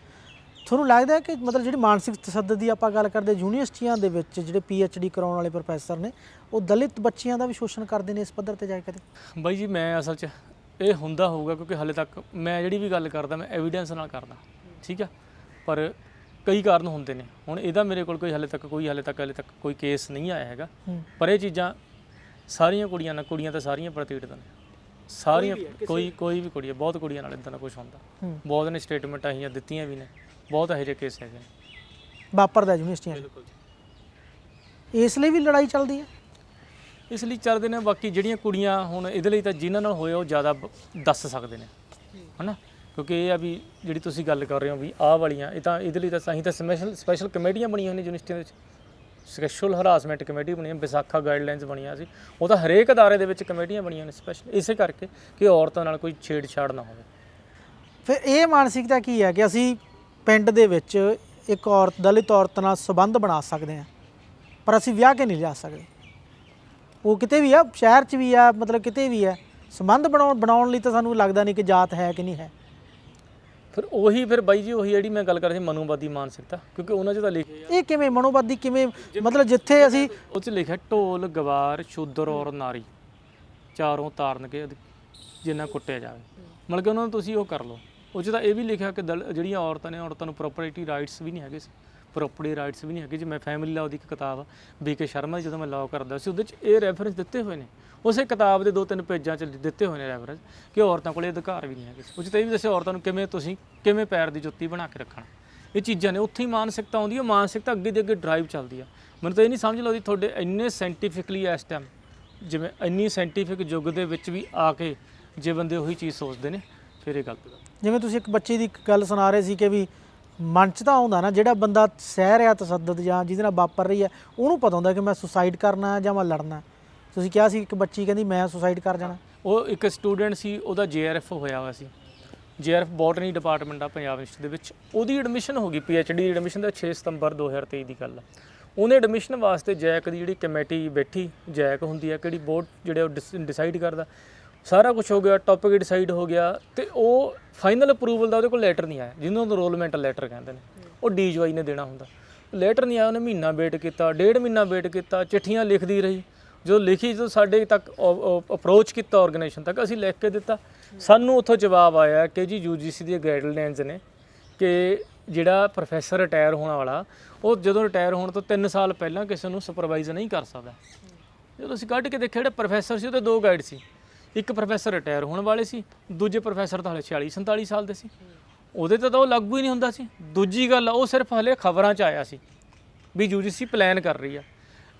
ਤੁਹਾਨੂੰ ਲੱਗਦਾ ਹੈ ਕਿ ਮਤਲਬ ਜਿਹੜੀ ਮਾਨਸਿਕ ਤਸੱਦਦ ਦੀ ਆਪਾਂ ਗੱਲ ਕਰਦੇ, ਯੂਨੀਵਰਸਿਟੀਆਂ ਦੇ ਵਿੱਚ ਜਿਹੜੇ ਡੀ ਕਰਾਉਣ ਵਾਲੇ ਪ੍ਰੋਫੈਸਰ ਨੇ, ਉਹ ਦਲਿਤ ਬੱਚਿਆਂ ਦਾ ਵੀ ਸ਼ੋਸ਼ਣ ਕਰਦੇ ਨੇ ਇਸ ਪੱਧਰ ਤੇ ਜਾ ਕੇ ਕਦੇ? ਬਾਈ ਜੀ, ਮੈਂ ਅਸਲ 'ਚ ਇਹ ਹੁੰਦਾ ਹੋਊਗਾ ਕਿਉਂਕਿ ਹਾਲੇ ਤੱਕ ਮੈਂ ਜਿਹੜੀ ਵੀ ਗੱਲ ਕਰਦਾ, ਮੈਂ ਐਵੀਡੈਂਸ ਨਾਲ ਕਰਦਾ, ਠੀਕ ਆ ਪਰ ਕਈ ਕਾਰਨ ਹੁੰਦੇ ਨੇ। ਹੁਣ ਇਹਦਾ ਮੇਰੇ ਕੋਲ ਕੋਈ ਹਾਲੇ ਤੱਕ ਕੋਈ ਹਾਲੇ ਤੱਕ ਹਾਲੇ ਤੱਕ ਕੋਈ ਕੇਸ ਨਹੀਂ ਆਇਆ ਹੈਗਾ। ਪਰ ਇਹ ਚੀਜ਼ਾਂ ਸਾਰੀਆਂ ਕੁੜੀਆਂ ਨਾਲ ਕੁੜੀਆਂ ਤਾਂ ਸਾਰੀਆਂ ਪ੍ਰਤੀਤ ਨੇ। ਸਾਰੀਆਂ ਕੋਈ ਕੋਈ ਵੀ। ਕੁੜੀ ਹੈ ਬਹੁਤ ਕੁੜੀਆਂ ਨਾਲ ਇਦਾਂ ਦਾ ਕੁਝ ਹੁੰਦਾ। ਬਹੁਤ ਨੇ ਸਟੇਟਮੈਂਟਾਂ ਆਈਆਂ ਦਿੱਤੀਆਂ ਵੀ ਨੇ ਬਹੁਤ ਇਹੋ ਜਿਹੇ ਕੇਸ ਹੈਗੇ ਨੇ। ਵਾਪਰਦਾ ਯੂਨੀਵਰਸਿਟੀਆਂ 'ਚ। ਇਸ ਲਈ ਵੀ ਲੜਾਈ ਚੱਲਦੀ ਹੈ? ਇਸ ਲਈ ਚੱਲਦੇ ਨੇ ਬਾਕੀ ਜਿਹੜੀਆਂ ਕੁੜੀਆਂ ਹੁਣ ਇਹਦੇ ਲਈ ਤਾਂ ਜਿਨ੍ਹਾਂ ਨਾਲ ਹੋਇਆ ਉਹ ਜ਼ਿਆਦਾ ਦੱਸ ਸਕਦੇ ਨੇ। ਹਨਾ? ਕਿਉਂਕਿ ਇਹ ਆ ਵੀ ਜਿਹੜੀ ਤੁਸੀਂ ਗੱਲ ਕਰ ਰਹੇ ਹੋ ਵੀ ਆਹ ਵਾਲੀਆਂ, ਇਹ ਤਾਂ ਇਹਦੇ ਲਈ ਤਾਂ ਅਸੀਂ ਤਾਂ ਸਪੈਸ਼ਲ ਸਪੈਸ਼ਲ ਕਮੇਟੀਆਂ ਬਣੀਆਂ ਹੋਈਆਂ ਨੇ ਯੂਨੀਵਰਸਿਟੀਆਂ ਦੇ ਵਿੱਚ। ਸੈਕਸ਼ੂਅਲ ਹਰਾਸਮੈਂਟ ਕਮੇਟੀ ਬਣੀ ਹੈ ਵਿਸਾਖਾ ਗਾਈਡਲਾਈਨਸ ਬਣੀਆਂ ਸੀ। ਉਹ ਤਾਂ ਹਰੇਕ ਅਦਾਰੇ ਦੇ ਵਿੱਚ ਕਮੇਟੀਆਂ ਬਣੀਆਂ ਨੇ ਸਪੈਸ਼ਲ ਇਸੇ ਕਰਕੇ ਕਿ ਔਰਤਾਂ ਨਾਲ ਕੋਈ ਛੇੜਛਾੜ ਨਾ ਹੋਵੇ। ਫਿਰ ਇਹ ਮਾਨਸਿਕਤਾ ਕੀ ਹੈ ਕਿ ਅਸੀਂ ਪਿੰਡ ਦੇ ਵਿੱਚ ਇੱਕ ਔਰਤ, ਦਲਿਤ ਔਰਤ ਨਾਲ ਸੰਬੰਧ ਬਣਾ ਸਕਦੇ ਹਾਂ, ਪਰ ਅਸੀਂ ਵਿਆਹ ਕੇ ਨਹੀਂ ਲਿਆ ਸਕਦੇ। ਉਹ ਕਿਤੇ ਵੀ ਆ, ਸ਼ਹਿਰ 'ਚ ਵੀ ਆ, ਮਤਲਬ ਕਿਤੇ ਵੀ ਹੈ ਸੰਬੰਧ ਬਣਾਉਣ ਬਣਾਉਣ ਲਈ ਤਾਂ ਸਾਨੂੰ ਲੱਗਦਾ ਨਹੀਂ ਕਿ ਜਾਤ ਹੈ ਕਿ ਨਹੀਂ ਹੈ। ਫਿਰ ਉਹੀ ਫਿਰ ਬਾਈ ਜੀ ਉਹੀ ਜਿਹੜੀ ਮੈਂ ਗੱਲ ਕਰ ਰਹੀ ਸੀ ਮਨੂਵਾਦੀ ਮਾਨਸਿਕਤਾ ਕਿਉਂਕਿ ਉਹਨਾਂ 'ਚ ਤਾਂ ਲਿਖਿਆ ਇਹ ਕਿਵੇਂ ਮਨੋਵਾਦੀ ਕਿਵੇਂ ਮਤਲਬ ਜਿੱਥੇ ਅਸੀਂ ਉਹ 'ਚ ਲਿਖਿਆ ਢੋਲ ਗਵਾਰ ਸ਼ੂਦਰ ਔਰ ਨਾਰੀ ਚਾਰੋਂ ਤਾਰਨਗੇ ਉਹਦੇ- ਜਿੰਨਾ ਕੁੱਟਿਆ ਜਾਵੇ। ਮਤਲਬ ਕਿ ਉਹਨਾਂ ਨੂੰ ਤੁਸੀਂ ਉਹ ਕਰ ਲਓ। ਉਹ 'ਚ ਤਾਂ ਇਹ ਵੀ ਲਿਖਿਆ ਕਿ ਦਲ- ਜਿਹੜੀਆਂ ਔਰਤਾਂ ਨੇ, ਔਰਤਾਂ ਨੂੰ ਪ੍ਰੋਪਰਟੀ ਰਾਈਟਸ ਵੀ ਨਹੀਂ ਹੈਗੇ ਸੀ। ਪ੍ਰੋਪਰਟੀ ਰਾਈਟਸ ਵੀ ਨਹੀਂ ਹੈਗੇ। ਜੇ ਮੈਂ ਫੈਮਿਲੀ ਲਾਅ ਦੀ ਇੱਕ ਕਿਤਾਬ ਆ ਬੀਕੇ ਸ਼ਰਮਾ ਦੀ ਜਦੋਂ ਮੈਂ ਲਾਅ ਕਰਦਾ ਸੀ, ਉਹਦੇ 'ਚ ਇਹ ਰੈਫਰੈਂਸ ਦਿੱਤੇ ਹੋਏ ਨੇ। ਉਸੇ ਕਿਤਾਬ ਦੇ ਦੋ ਤਿੰਨ ਪੇਜਾਂ 'ਚ ਦਿੱਤੇ ਹੋਏ ਨੇ ਰੈਫਰੈਂਸ ਕਿ ਔਰਤਾਂ ਕੋਲੇ ਅਧਿਕਾਰ ਵੀ ਨਹੀਂ ਹੈਗੇ ਉਹ 'ਚ ਤਾਂ ਇਹ ਵੀ ਦੱਸਿਆ ਔਰਤਾਂ ਨੂੰ ਕਿਵੇਂ ਤੁਸੀਂ, ਕਿਵੇਂ ਪੈਰ ਦੀ ਜੁੱਤੀ ਬਣਾ ਕੇ ਰੱਖਣਾ। ਇਹ ਚੀਜ਼ਾਂ ਨੇ, ਉੱਥੇ ਹੀ ਮਾਨਸਿਕਤਾ ਆਉਂਦੀ ਹੈ ਮਾਨਸਿਕਤਾ ਅੱਗੇ ਦੀ ਅੱਗੇ ਡਰਾਈਵ ਚੱਲਦੀ ਆ। ਮੈਨੂੰ ਤਾਂ ਇਹ ਨਹੀਂ ਸਮਝ ਲੱਗਦੀ ਤੁਹਾਡੇ ਇੰਨੇ ਸਾਇੰਟੀਫਿਕਲੀ ਇਸ ਟਾਈਮ ਜਿਵੇਂ ਇੰਨੀ ਸਾਇੰਟੀਫਿਕ ਯੁੱਗ ਦੇ ਵਿੱਚ ਵੀ ਆ ਕੇ ਜੇ ਬੰਦੇ ਉਹੀ ਚੀਜ਼ ਸੋਚਦੇ ਨੇ। ਫਿਰ ਇਹ ਗਲਤ ਗੱਲ। ਜਿਵੇਂ ਤੁਸੀਂ ਇੱਕ ਬੱਚੇ ਦੀ ਇੱਕ ਗੱਲ ਸੁਣਾ ਰਹੇ ਸੀ ਕਿ ਵੀ ਮਨ 'ਚ ਤਾਂ ਆਉਂਦਾ ਨਾ ਜਿਹੜਾ ਬੰਦਾ ਸਹਿ ਰਿਹਾ ਤਸੱਦਦ ਜਾਂ ਜਿਹਦੇ ਨਾਲ ਵਾਪਰ ਰਹੀ ਹੈ ਉਹਨੂੰ ਪਤਾ ਹੁੰਦਾ ਕਿ ਮੈਂ ਸੁਸਾਈਡ ਕਰਨਾ ਜਾਂ ਮੈਂ ਲੜਨਾ। ਤੁਸੀਂ ਕਿਹਾ ਸੀ ਇੱਕ ਬੱਚੀ ਕਹਿੰਦੀ ਮੈਂ ਸੁਸਾਈਡ ਕਰ ਜਾਣਾ। ਉਹ ਇੱਕ ਸਟੂਡੈਂਟ ਸੀ ਉਹਦਾ ਜੀਆਰਐਫ ਹੋਇਆ ਹੋਇਆ ਸੀ। ਜੀਆਰਐਫ ਬੋਟਨੀ ਡਿਪਾਰਟਮੈਂਟ ਆ ਪੰਜਾਬ ਯੂਨੀਵਰਸਿਟੀ ਦੇ ਵਿੱਚ। ਉਹਦੀ ਐਡਮਿਸ਼ਨ ਹੋ ਗਈ ਪੀਐਚਡੀ ਐਡਮਿਸ਼ਨ ਦਾ 6 ਸਤੰਬਰ 2023 ਦੀ ਗੱਲ ਆ। ਉਹਨੇ ਐਡਮਿਸ਼ਨ ਵਾਸਤੇ ਜੈਕ ਦੀ ਜਿਹੜੀ ਕਮੇਟੀ ਬੈਠੀ ਜੈਕ ਹੁੰਦੀ ਆ ਕਿਹੜੀ ਬੋਰਡ ਜਿਹੜੇ ਉਹ ਡਿਸਾਈਡ ਕਰਦਾ। ਸਾਰਾ ਕੁਝ ਹੋ ਗਿਆ ਟੌਪਿਕ ਡਿਸਾਈਡ ਹੋ ਗਿਆ ਤੇ ਉਹ ਫਾਈਨਲ ਅਪਰੂਵਲ ਦਾ ਉਹਦੇ ਕੋਲ ਲੈਟਰ ਨਹੀਂ ਆਇਆ, ਜਿਹਨੂੰ ਰੋਲਮੈਂਟ ਲੈਟਰ ਕਹਿੰਦੇ ਨੇ। ਉਹ ਡੀਜਵਾਈ ਨੇ ਦੇਣਾ ਹੁੰਦਾ। ਲੈਟਰ ਨਹੀਂ ਆਇਆ, ਉਹਨੇ ਮਹੀਨਾ ਵੇਟ ਕੀਤਾ, ਡੇਢ ਮਹੀਨਾ ਵੇਟ ਕੀਤਾ, ਚਿੱਠੀਆਂ ਲਿਖਦੀ ਰਹੀ। ਜੋ ਲਿਖੀ ਜਦੋਂ ਸਾਡੇ ਤੱਕ ਅਪਰੋਚ ਕੀਤਾ ਆਰਗੇਨਾਈਜੇਸ਼ਨ ਤੱਕ, ਅਸੀਂ ਲਿਖ ਕੇ ਦਿੱਤਾ। ਸਾਨੂੰ ਉੱਥੋਂ ਜਵਾਬ ਆਇਆ ਕਿ ਜੀ ਯੂਜੀਸੀ ਦੀਆਂ ਗਾਈਡਲਾਈਨਸ ਨੇ ਕਿ ਜਿਹੜਾ ਪ੍ਰੋਫੈਸਰ ਰਿਟਾਇਰ ਹੋਣ ਵਾਲਾ, ਉਹ ਜਦੋਂ ਰਿਟਾਇਰ ਹੋਣ ਤੋਂ 3 ਸਾਲ ਪਹਿਲਾਂ ਕਿਸੇ ਨੂੰ ਸੁਪਰਵਾਈਜ਼ ਨਹੀਂ ਕਰ ਸਕਦਾ। ਜਦੋਂ ਅਸੀਂ ਕੱਢ ਕੇ ਦੇਖਿਆ, ਜਿਹੜੇ ਪ੍ਰੋਫੈਸਰ ਸੀ, ਉਹਦੇ ਦੋ ਗਾਈਡ ਸੀ। ਇੱਕ ਪ੍ਰੋਫੈਸਰ ਰਿਟਾਇਰ ਹੋਣ ਵਾਲੇ ਸੀ ਦੂਜੇ ਪ੍ਰੋਫੈਸਰ ਤਾਂ ਹਲੇ 46 47 ਸਾਲ ਦੇ ਸੀ। ਉਹਦੇ ਤੇ ਤਾਂ ਉਹ ਲਾਗੂ ਹੀ ਨਹੀਂ ਹੁੰਦਾ ਸੀ। ਦੂਜੀ ਗੱਲ ਆ, ਉਹ ਸਿਰਫ ਹਲੇ ਖਬਰਾਂ 'ਚ ਆਇਆ ਸੀ ਵੀ ਯੂਜੀਸੀ ਪਲਾਨ ਕਰ ਰਹੀ ਆ।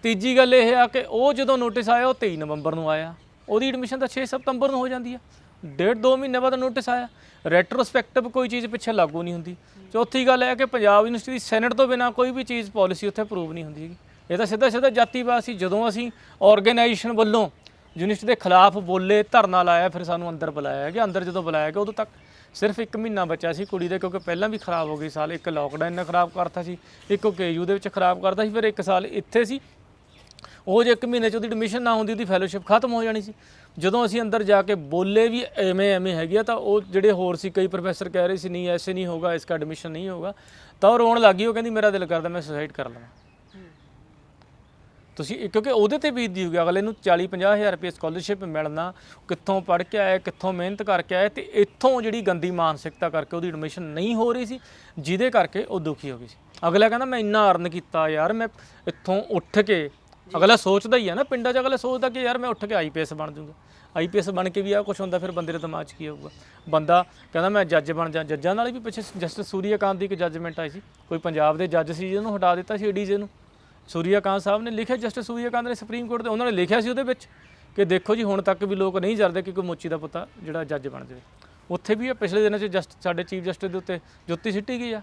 ਤੀਜੀ ਗੱਲ ਇਹ ਆ ਕਿ ਉਹ ਜਦੋਂ ਨੋਟਿਸ ਆਇਆ ਉਹ 23 ਨਵੰਬਰ ਨੂੰ ਆਇਆ। ਉਹਦੀ ਐਡਮਿਸ਼ਨ ਤਾਂ 6 ਸਤੰਬਰ ਨੂੰ ਹੋ ਜਾਂਦੀ ਆ। ਡੇਢ ਦੋ ਮਹੀਨੇ ਬਾਅਦ ਨੋਟਿਸ ਆਇਆ। ਰੈਟਰੋਸਪੈਕਟਿਵ ਕੋਈ ਚੀਜ਼ ਪਿੱਛੇ ਲਾਗੂ ਨਹੀਂ ਹੁੰਦੀ। ਚੌਥੀ ਗੱਲ ਇਹ ਹੈ ਕਿ ਪੰਜਾਬ ਯੂਨੀਵਰਸਿਟੀ ਦੀ ਸੈਨੇਟ ਤੋਂ ਬਿਨਾ ਕੋਈ ਵੀ ਚੀਜ਼ ਪਾਲਿਸੀ ਉੱਥੇ ਅਪਰੂਵ ਨਹੀਂ ਹੁੰਦੀ ਹੈਗੀ। ਇਹ ਤਾਂ ਸਿੱਧਾ ਸਿੱਧਾ ਜਾਤੀਵਾਦ ਸੀ। ਜਦੋਂ ਅਸੀਂ ਆਰਗੇਨਾਈਜੇਸ਼ਨ ਵੱਲੋਂ ਯੂਨੀਵਰਸਿਟੀ ਦੇ ਖਿਲਾਫ ਬੋਲੇ ਧਰਨਾ ਲਾਇਆ, ਫਿਰ ਸਾਨੂੰ ਅੰਦਰ ਬੁਲਾਇਆ ਗਿਆ। ਅੰਦਰ ਜਦੋਂ ਬੁਲਾਇਆ ਗਿਆ, ਉਦੋਂ ਤੱਕ ਸਿਰਫ ਇੱਕ ਮਹੀਨਾ ਬਚਿਆ ਸੀ ਕੁੜੀ ਦੇ, ਕਿਉਂਕਿ ਪਹਿਲਾਂ ਵੀ ਖਰਾਬ ਹੋ ਗਈ ਸਾਲ। ਇੱਕ ਲੋਕਡਾਊਨ ਨੇ ਖਰਾਬ ਕਰਤਾ ਸੀ, ਇੱਕ ਕੇਯੂ ਦੇ ਵਿੱਚ ਖਰਾਬ ਕਰਤਾ ਸੀ, ਫਿਰ ਇੱਕ ਸਾਲ ਇੱਥੇ ਸੀ। ਉਹ ਜੇ ਇੱਕ ਮਹੀਨੇ ਚ ਉਹਦੀ ਐਡਮਿਸ਼ਨ ਨਾ ਹੁੰਦੀ, ਉਹਦੀ ਫੈਲੋਸ਼ਿਪ ਖਤਮ ਹੋ ਜਾਣੀ ਸੀ। ਜਦੋਂ ਅਸੀਂ ਅੰਦਰ ਜਾ ਕੇ ਬੋਲੇ ਵੀ ਐਵੇਂ ਐਵੇਂ ਹੈਗੀ ਆ, ਤਾਂ ਉਹ ਜਿਹੜੇ ਹੋਰ ਸੀ, ਕਈ ਪ੍ਰੋਫੈਸਰ ਕਹਿ ਰਹੇ ਸੀ, ਨਹੀਂ, ਐਸੇ ਨਹੀਂ ਹੋਗਾ, ਇਸਕਾ ਐਡਮਿਸ਼ਨ ਨਹੀਂ ਹੋਗਾ। ਤਾਂ ਉਹ ਰੋਣ ਲੱਗੀ ਉਹ ਕਹਿੰਦੀ, ਮੇਰਾ ਦਿਲ ਕਰਦਾ, ਮੈਂ ਸੁਸਾਈਡ ਕਰ ਲਵਾਂ। ਤੁਸੀਂ ਕਿਉਂਕਿ ਉਹਦੇ ਤੇ ਬੀਤਦੀ ਹੋਊਗੀ ਅਗਲੇ ਨੂੰ 40 50 ਹਜ਼ਾਰ ਰੁਪਏ ਸਕਾਲਰਸ਼ਿਪ ਮਿਲਣਾ ਕਿੱਥੋਂ ਪੜ੍ਹ ਕੇ ਆਇਆ ਕਿੱਥੋਂ ਮਿਹਨਤ ਕਰਕੇ ਆਇਆ ਤੇ ਇੱਥੋਂ ਜਿਹੜੀ ਗੰਦੀ ਮਾਨਸਿਕਤਾ ਕਰਕੇ ਉਹਦੀ ਐਡਮਿਸ਼ਨ ਨਹੀਂ ਹੋ ਰਹੀ ਸੀ ਜਿਹਦੇ ਕਰਕੇ ਉਹ ਦੁਖੀ ਹੋ ਗਈ ਸੀ। ਅਗਲਾ ਕਹਿੰਦਾ ਮੈਂ ਇੰਨਾ ਅਰਨ ਕੀਤਾ ਯਾਰ ਮੈਂ ਇੱਥੋਂ ਉੱਠ ਕੇ ਅਗਲਾ ਸੋਚਦਾ ਹੀ ਆ ਨਾ ਪਿੰਡਾਂ 'ਚ ਅਗਲਾ ਸੋਚਦਾ ਕਿ ਯਾਰ ਮੈਂ ਉੱਠ ਕੇ ਆਈਪੀਐਸ ਬਣ ਜਾਊਂਗਾ ਆਈਪੀਐਸ ਬਣ ਕੇ ਵੀ ਆ ਕੁਝ ਹੁੰਦਾ ਫਿਰ ਬੰਦੇ ਦੇ ਦਿਮਾਗ 'ਚ ਕੀ ਆਊਗਾ? ਬੰਦਾ ਕਹਿੰਦਾ ਮੈਂ ਜੱਜ ਬਣ ਜਾ। ਜੱਜਾਂ ਨਾਲ ਵੀ ਪਿੱਛੇ ਜਸਟਿਸ ਸੂਰੀਆਕਾਂਤ ਦੀ ਇੱਕ ਜੱਜਮੈਂਟ ਆਈ ਸੀ। ਕੋਈ ਪੰਜਾਬ ਦੇ ਜੱਜ ਸੀ ਜਿਹਨੂੰ ਹਟਾ ਦਿੱਤਾ ਸੀ ਏਡੀਜੇ ਨੂੰ। ਸੂਰੀਆਕਾਂਤ ਸਾਹਿਬ ਨੇ ਲਿਖਿਆ ਜਸਟਿਸ ਸੂਰੀਆਕਾਂਤ ਨੇ ਸੁਪਰੀਮ ਕੋਰਟ ਦੇ ਉਹਨਾਂ ਨੇ ਲਿਖਿਆ ਸੀ ਉਹਦੇ ਵਿੱਚ ਕਿ ਦੇਖੋ ਜੀ ਹੁਣ ਤੱਕ ਵੀ ਲੋਕ ਨਹੀਂ ਜਰਦੇ ਕਿ ਕੋਈ ਮੋਚੀ ਦਾ ਪੁੱਤਾ ਜਿਹੜਾ ਜੱਜ ਬਣ ਜਾਵੇ। ਉੱਥੇ ਵੀ ਇਹ ਪਿਛਲੇ ਦਿਨਾਂ 'ਚ ਜਸਟ ਸਾਡੇ ਚੀਫ ਜਸਟਿਸ ਦੇ ਉੱਤੇ ਜੁੱਤੀ ਸਿੱਟੀ ਗਈ ਆ।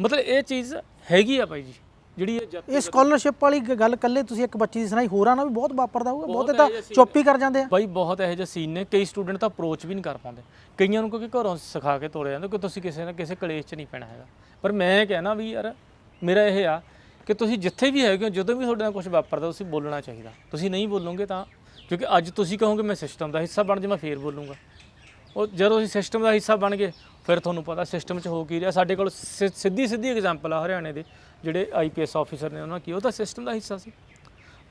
ਮਤਲਬ ਇਹ ਚੀਜ਼ ਹੈਗੀ ਆ ਭਾਈ ਜੀ ਜਿਹੜੀ ਇਹ ਸਕਾਲਰਸ਼ਿਪ ਵਾਲੀ ਗੱਲ ਕੱਲੇ ਤੁਸੀਂ ਇੱਕ ਬੱਚੀ ਦੀ ਸੁਣਾਈ ਹੋਰਾਂ ਨਾਲ ਵੀ ਬਹੁਤ ਵਾਪਰਦਾ ਹੋਊਗਾ ਬਹੁਤ ਤਾਂ ਚੁੱਪ ਹੀ ਕਰ ਜਾਂਦੇ ਆ। ਬਾਈ ਬਹੁਤ ਇਹੋ ਜਿਹੇ ਸੀਨ ਨੇ ਕਈ ਸਟੂਡੈਂਟ ਤਾਂ ਅਪਰੋਚ ਵੀ ਨਹੀਂ ਕਰ ਪਾਉਂਦੇ। ਕਈਆਂ ਨੂੰ ਕਿਉਂਕਿ ਘਰੋਂ ਸਿਖਾ ਕੇ ਤੋਰਿਆ ਜਾਂਦਾ ਕਿ ਤੁਸੀਂ ਕਿਸੇ ਨਾ ਕਿਸੇ ਕਲੇਸ਼ 'ਚ ਨਹੀਂ ਪੈਣਾ ਹੈਗਾ। ਪਰ ਮੈਂ ਕਹਿਣਾ ਵੀ ਯਾਰ ਮੇਰਾ ਇਹ ਆ ਕਿ ਤੁਸੀਂ ਜਿੱਥੇ ਵੀ ਹੈਗੇ ਹੋ ਜਦੋਂ ਵੀ ਤੁਹਾਡੇ ਨਾਲ ਕੁਝ ਵਾਪਰਦਾ ਤੁਸੀਂ ਬੋਲਣਾ ਚਾਹੀਦਾ। ਤੁਸੀਂ ਨਹੀਂ ਬੋਲੋਗੇ ਤਾਂ ਕਿਉਂਕਿ ਅੱਜ ਤੁਸੀਂ ਕਹੋਗੇ ਮੈਂ ਸਿਸਟਮ ਦਾ ਹਿੱਸਾ ਬਣ ਜਾ ਮੈਂ ਫੇਰ ਬੋਲੂੰਗਾ। ਉਹ ਜਦੋਂ ਅਸੀਂ ਸਿਸਟਮ ਦਾ ਹਿੱਸਾ ਬਣ ਗਏ ਫਿਰ ਤੁਹਾਨੂੰ ਪਤਾ ਸਿਸਟਮ 'ਚ ਹੋ ਕੀ ਰਿਹਾ। ਸਾਡੇ ਕੋਲ ਸਿ- ਸਿੱਧੀ ਸਿੱਧੀ ਐਗਜ਼ਾਮਪਲ ਆ ਹਰਿਆਣੇ ਦੇ ਜਿਹੜੇ ਆਈਪੀਐਸ ਆਫੀਸਰ ਨੇ ਉਹਨਾਂ ਕੀ ਉਹ ਤਾਂ ਸਿਸਟਮ ਦਾ ਹਿੱਸਾ ਸੀ।